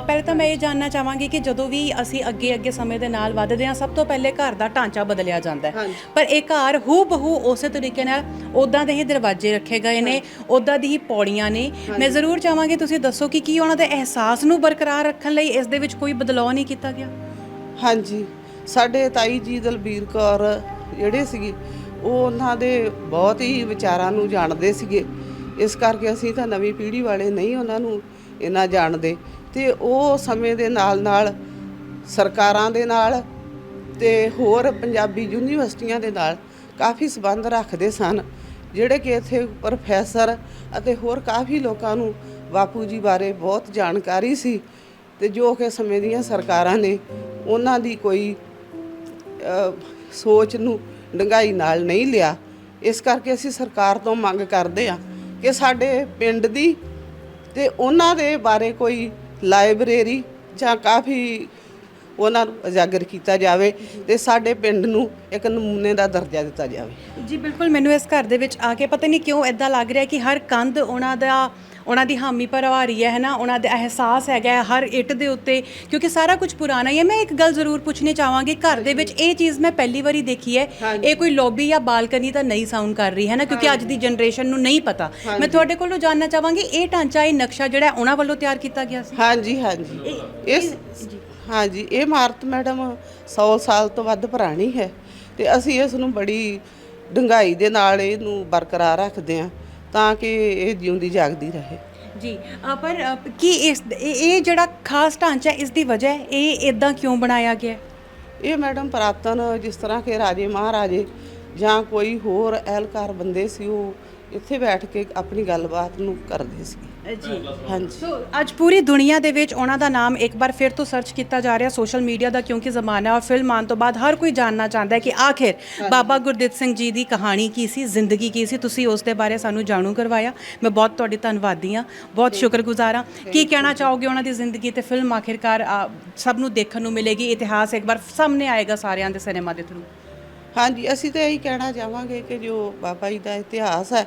ਪਹਿਲੇ ਤਾਂ ਮੈਂ ਇਹ ਜਾਨਣਾ ਚਾਹਾਂਗੀ ਕਿ ਜਦੋਂ ਵੀ ਅਸੀਂ ਅੱਗੇ ਅੱਗੇ ਸਮੇਂ ਦੇ ਨਾਲ ਵੱਧਦੇ ਹਾਂ ਸਭ ਤੋਂ ਪਹਿਲੇ ਘਰ ਦਾ ਢਾਂਚਾ ਬਦਲਿਆ ਜਾਂਦਾ ਹੈ। ਪਰ ਇਹ ਘਰ ਹੂ ਬਹੂ ਉਸੇ ਤਰੀਕੇ ਨਾਲ ਉਦਾਂ ਦੇ ਹੀ ਦਰਵਾਜ਼ੇ ਰੱਖੇ ਗਏ ਨੇ ਉਦਾਂ ਦੀ ਹੀ ਪੌੜੀਆਂ ਨੇ। ਮੈਂ ਜ਼ਰੂਰ ਚਾਹਾਂਗੀ ਤੁਸੀਂ ਦੱਸੋ ਕਿ ਕੀ ਉਹਨਾਂ ਦੇ ਅਹਿਸਾਸ ਨੂੰ ਬਰਕਰਾਰ ਰੱਖਣ ਲਈ ਇਸ ਦੇ ਵਿੱਚ ਕੋਈ ਬਦਲਾਅ ਨਹੀਂ ਕੀਤਾ ਗਿਆ? ਹਾਂਜੀ। ਸਾਡੇ ਤਾਈ ਜੀ ਦਲਬੀਰ ਕੌਰ ਜਿਹੜੇ ਸੀਗੇ ਉਹ ਉਹਨਾਂ ਦੇ ਬਹੁਤ ਹੀ ਵਿਚਾਰਾਂ ਨੂੰ ਜਾਣਦੇ ਸੀਗੇ। ਇਸ ਕਰਕੇ ਅਸੀਂ ਤਾਂ ਨਵੀਂ ਪੀੜ੍ਹੀ ਵਾਲੇ ਨਹੀਂ ਉਹਨਾਂ ਨੂੰ ਇੰਨਾ ਜਾਣਦੇ ਤੇ ਉਹ ਸਮੇਂ ਦੇ ਨਾਲ ਨਾਲ ਸਰਕਾਰਾਂ ਦੇ ਨਾਲ ਤੇ ਹੋਰ ਪੰਜਾਬੀ ਯੂਨੀਵਰਸਿਟੀਆਂ ਦੇ ਨਾਲ ਕਾਫੀ ਸਬੰਧ ਰੱਖਦੇ ਸਨ, ਜਿਹੜੇ ਕਿ ਇੱਥੇ ਪ੍ਰੋਫੈਸਰ ਅਤੇ ਹੋਰ ਕਾਫੀ ਲੋਕਾਂ ਨੂੰ ਬਾਪੂ ਜੀ ਬਾਰੇ ਬਹੁਤ ਜਾਣਕਾਰੀ ਸੀ ਤੇ ਜੋ ਕਿ ਸਮੇਂ ਦੀਆਂ ਸਰਕਾਰਾਂ ਨੇ ਉਹਨਾਂ ਦੀ ਕੋਈ ਸੋਚ ਨੂੰ ਡੰਗਾਈ ਨਾਲ ਨਹੀਂ ਲਿਆ। ਇਸ ਕਰਕੇ ਅਸੀਂ ਸਰਕਾਰ ਤੋਂ ਮੰਗ ਕਰਦੇ ਹਾਂ ਕਿ ਸਾਡੇ ਪਿੰਡ ਦੀ ਤੇ ਉਹਨਾਂ ਦੇ ਬਾਰੇ ਕੋਈ ਲਾਇਬ੍ਰੇਰੀ ਜਾਂ ਕਾਫੀ ਉਹਨਾਂ ਨੂੰ ਉਜਾਗਰ ਕੀਤਾ ਜਾਵੇ ਤੇ ਸਾਡੇ ਪਿੰਡ ਨੂੰ ਇੱਕ ਨਮੂਨੇ ਦਾ ਦਰਜਾ ਦਿੱਤਾ ਜਾਵੇ। ਜੀ, ਬਿਲਕੁਲ ਮੈਨੂੰ ਇਸ ਘਰ ਦੇ ਵਿੱਚ ਆ ਕੇ ਪਤਾ ਨਹੀਂ ਕਿਉਂ ਐਦਾਂ ਲੱਗ ਰਿਹਾ ਕਿ ਹਰ ਕੰਧ ਉਹਨਾਂ ਦਾ ਉਹਨਾਂ ਦੀ ਹਾਮੀ ਭਰਵਾ ਰਹੀ ਹੈ ਹੈ ਨਾ ਉਹਨਾਂ ਦਾ ਅਹਿਸਾਸ ਹੈਗਾ ਹੈ ਹਰ ਇੱਟ ਦੇ ਉੱਤੇ ਕਿਉਂਕਿ ਸਾਰਾ ਕੁਝ ਪੁਰਾਣਾ ਹੀ ਹੈ। ਮੈਂ ਇੱਕ ਗੱਲ ਜ਼ਰੂਰ ਪੁੱਛਣੀ ਚਾਹਾਂਗੀ ਘਰ ਦੇ ਵਿੱਚ ਇਹ ਚੀਜ਼ ਮੈਂ ਪਹਿਲੀ ਵਾਰੀ ਦੇਖੀ ਹੈ। ਇਹ ਕੋਈ ਲੌਬੀ ਜਾਂ ਬਾਲਕਨੀ ਤਾਂ ਨਹੀਂ ਸਾਊਂਡ ਕਰ ਰਹੀ ਹੈ ਨਾ ਕਿਉਂਕਿ ਅੱਜ ਦੀ ਜਨਰੇਸ਼ਨ ਨੂੰ ਨਹੀਂ ਪਤਾ। ਮੈਂ ਤੁਹਾਡੇ ਕੋਲੋਂ ਜਾਨਣਾ ਚਾਹਾਂਗੀ ਇਹ ਢਾਂਚਾ ਇਹ ਨਕਸ਼ਾ ਜਿਹੜਾ ਉਹਨਾਂ ਵੱਲੋਂ ਤਿਆਰ ਕੀਤਾ ਗਿਆ ਸੀ? ਹਾਂਜੀ ਹਾਂਜੀ। ਇਸ ਹਾਂਜੀ ਇਹ ਇਮਾਰਤ ਮੈਡਮ 100 ਸਾਲ ਤੋਂ ਵੱਧ ਪੁਰਾਣੀ ਹੈ। ਤੇ ਅਸੀਂ ਇਸ ਨੂੰ ਬੜੀ ਡੰਗਾਈ ਦੇ ਨਾਲ ਇਹਨੂੰ ਬਰਕਰਾਰ ਰੱਖਦੇ ਹਾਂ। ਤਾਂ ਕਿ ਇਹ ਜਿਉਂਦੀ ਜਾਗਦੀ ਰਹੇ ਜੀ ਅ, ਪਰ ਅ, ਕੀ ਇਸ ਇਹ ਇਹ ਜਿਹੜਾ ਖਾਸ ਢਾਂਚਾ ਇਸ ਦੀ ਵਜ੍ਹਾ ਹੈ ਇਹ ਇਦਾਂ ਕਿਉਂ ਬਣਾਇਆ ਗਿਆ ਹੈ? ਇਹ ਮੈਡਮ ਪ੍ਰਾਤਨ ਜਿਸ ਤਰ੍ਹਾਂ ਕਿ ਰਾਜੇ ਮਹਾਰਾਜੇ ਜਾਂ ਕੋਈ ਹੋਰ ਅਹਿਲਕਾਰ ਬੰਦੇ ਸੀ ਉਹ ਇੱਥੇ ਬੈਠ ਕੇ ਆਪਣੀ ਗੱਲਬਾਤ ਨੂੰ ਕਰਦੇ ਸੀ ਜੀ। ਹਾਂਜੀ। ਸੋ ਅੱਜ ਪੂਰੀ ਦੁਨੀਆ ਦੇ ਵਿੱਚ ਉਹਨਾਂ ਦਾ ਨਾਮ ਇੱਕ ਵਾਰ ਫਿਰ ਤੋਂ ਸਰਚ ਕੀਤਾ ਜਾ ਰਿਹਾ ਸੋਸ਼ਲ ਮੀਡੀਆ ਦਾ ਕਿਉਂਕਿ ਜ਼ਮਾਨਾ ਔਰ ਫਿਲਮ ਆਉਣ ਤੋਂ ਬਾਅਦ ਹਰ ਕੋਈ ਜਾਣਨਾ ਚਾਹੁੰਦਾ ਹੈ ਕਿ ਆਖਿਰ ਬਾਬਾ ਗੁਰਦਿੱਤ ਸਿੰਘ ਜੀ ਦੀ ਕਹਾਣੀ ਕੀ ਸੀ ਜ਼ਿੰਦਗੀ ਕੀ ਸੀ? ਤੁਸੀਂ ਉਸ ਦੇ ਬਾਰੇ ਸਾਨੂੰ ਜਾਣੂ ਕਰਵਾਇਆ। ਮੈਂ ਬਹੁਤ ਤੁਹਾਡੀ ਧੰਨਵਾਦੀ ਹਾਂ। ਬਹੁਤ ਸ਼ੁਕਰਗੁਜ਼ਾਰ ਹਾਂ। ਕੀ ਕਹਿਣਾ ਚਾਹੋਗੇ ਉਹਨਾਂ ਦੀ ਜ਼ਿੰਦਗੀ ਤੇ ਫਿਲਮ ਆਖਿਰਕਾਰ ਸਭ ਨੂੰ ਦੇਖਣ ਨੂੰ ਮਿਲੇਗੀ ਇਤਿਹਾਸ ਇੱਕ ਵਾਰ ਸਾਹਮਣੇ ਆਏਗਾ ਸਾਰਿਆਂ ਦੇ ਸਿਨੇਮਾ ਦੇ ਥਰੂ ਹਾਂਜੀ ਅਸੀਂ ਤਾਂ ਇਹੀ ਕਹਿਣਾ ਚਾਹਾਂਗੇ ਕਿ ਜੋ ਬਾਬਾ ਜੀ ਦਾ ਇਤਿਹਾਸ ਹੈ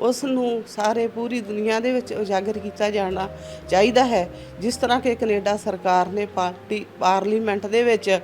ਉਸ ਨੂੰ ਸਾਰੇ ਪੂਰੀ ਦੁਨੀਆ ਦੇ ਵਿੱਚ ਉਜਾਗਰ ਕੀਤਾ ਜਾਣਾ ਚਾਹੀਦਾ ਹੈ। ਜਿਸ ਤਰ੍ਹਾਂ ਕਿ ਕੈਨੇਡਾ ਸਰਕਾਰ ਨੇ ਪਾਰਟੀ, ਪਾਰਲੀਮੈਂਟ ਦੇ ਵਿੱਚ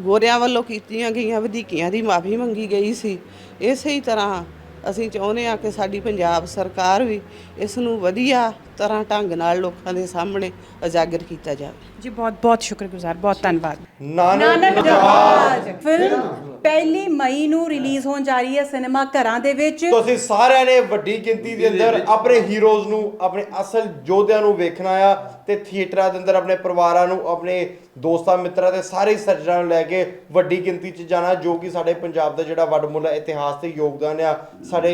ਗੋਰਿਆਂ ਵੱਲੋਂ ਕੀਤੀਆਂ ਗਈਆਂ ਵਧੀਕੀਆਂ ਦੀ ਮਾਫੀ ਮੰਗੀ ਗਈ ਸੀ। ਇਸੇ ਹੀ ਤਰ੍ਹਾਂ ਅਸੀਂ ਚਾਹੁੰਦੇ ਹਾਂ ਕਿ ਸਾਡੀ ਪੰਜਾਬ ਸਰਕਾਰ ਵੀ ਇਸ ਨੂੰ ਵਧੀਆ ਤਰ੍ਹਾਂ ਢੰਗ ਨਾਲ ਲੋਕਾਂ ਦੇ ਸਾਹਮਣੇ ਉਜਾਗਰ ਕੀਤਾ ਜਾਵੇ। ਜੀ ਬਹੁਤ ਬਹੁਤ ਸ਼ੁਕਰਗੁਜ਼ਾਰ ਬਹੁਤ ਧੰਨਵਾਦ। ਨਾਨਕ ਜਹਾਜ਼ ਫਿਲਮ ਪਹਿਲੀ ਮਈ ਨੂੰ ਰਿਲੀਜ਼ ਹੋਣ ਜਾ ਰਹੀ ਹੈ ਸਿਨੇਮਾ ਘਰਾਂ ਦੇ ਵਿੱਚ। ਤੁਸੀਂ ਸਾਰਿਆਂ ਨੇ ਵੱਡੀ ਗਿਣਤੀ ਦੇ ਅੰਦਰ ਆਪਣੇ ਹੀਰੋਜ਼ ਨੂੰ ਆਪਣੇ ਅਸਲ ਯੋਧਿਆਂ ਨੂੰ ਵੇਖਣਾ ਆ ਤੇ ਥੀਏਟਰਾਂ ਦੇ ਅੰਦਰ ਆਪਣੇ ਪਰਿਵਾਰਾਂ ਨੂੰ ਆਪਣੇ ਦੋਸਤਾਂ ਮਿੱਤਰਾਂ ਤੇ ਸਾਰੇ ਸੱਜਣਾਂ ਨੂੰ ਲੈ ਕੇ ਵੱਡੀ ਗਿਣਤੀ 'ਚ ਜਾਣਾ ਜੋ ਕਿ ਸਾਡੇ ਪੰਜਾਬ ਦਾ ਜਿਹੜਾ ਵੱਡਮੁੱਲਾ ਇਤਿਹਾਸ ਤੇ ਯੋਗਦਾਨ ਆ ਸਾਡੇ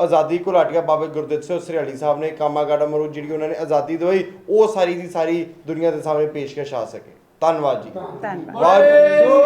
ਆਜ਼ਾਦੀ ਘੁਲਾਟੀਆ ਬਾਬਾ ਗੁਰਦਿੱਤ ਸਿੰਘ ਸਰਿਆਲੀ ਸਾਹਿਬ ਨੇ ਕਾਮਾਗਾੜਾ ਮਰੂ ਜਿਹੜੀ ਉਹਨਾਂ ਨੇ ਆਜ਼ਾਦੀ ਦਵਾਈ ਉਹ ਸਾਰੀ ਦੀ ਸਾਰੀ ਦੁਨੀਆ ਦੇ ਸਾਹਮਣੇ ਪੇਸ਼ਕਸ਼ ਆ ਸਕੇ। ਧੰਨਵਾਦ ਜੀ। ਧੰਨਵਾਦ। ਵਾਹਿਗੁਰੂ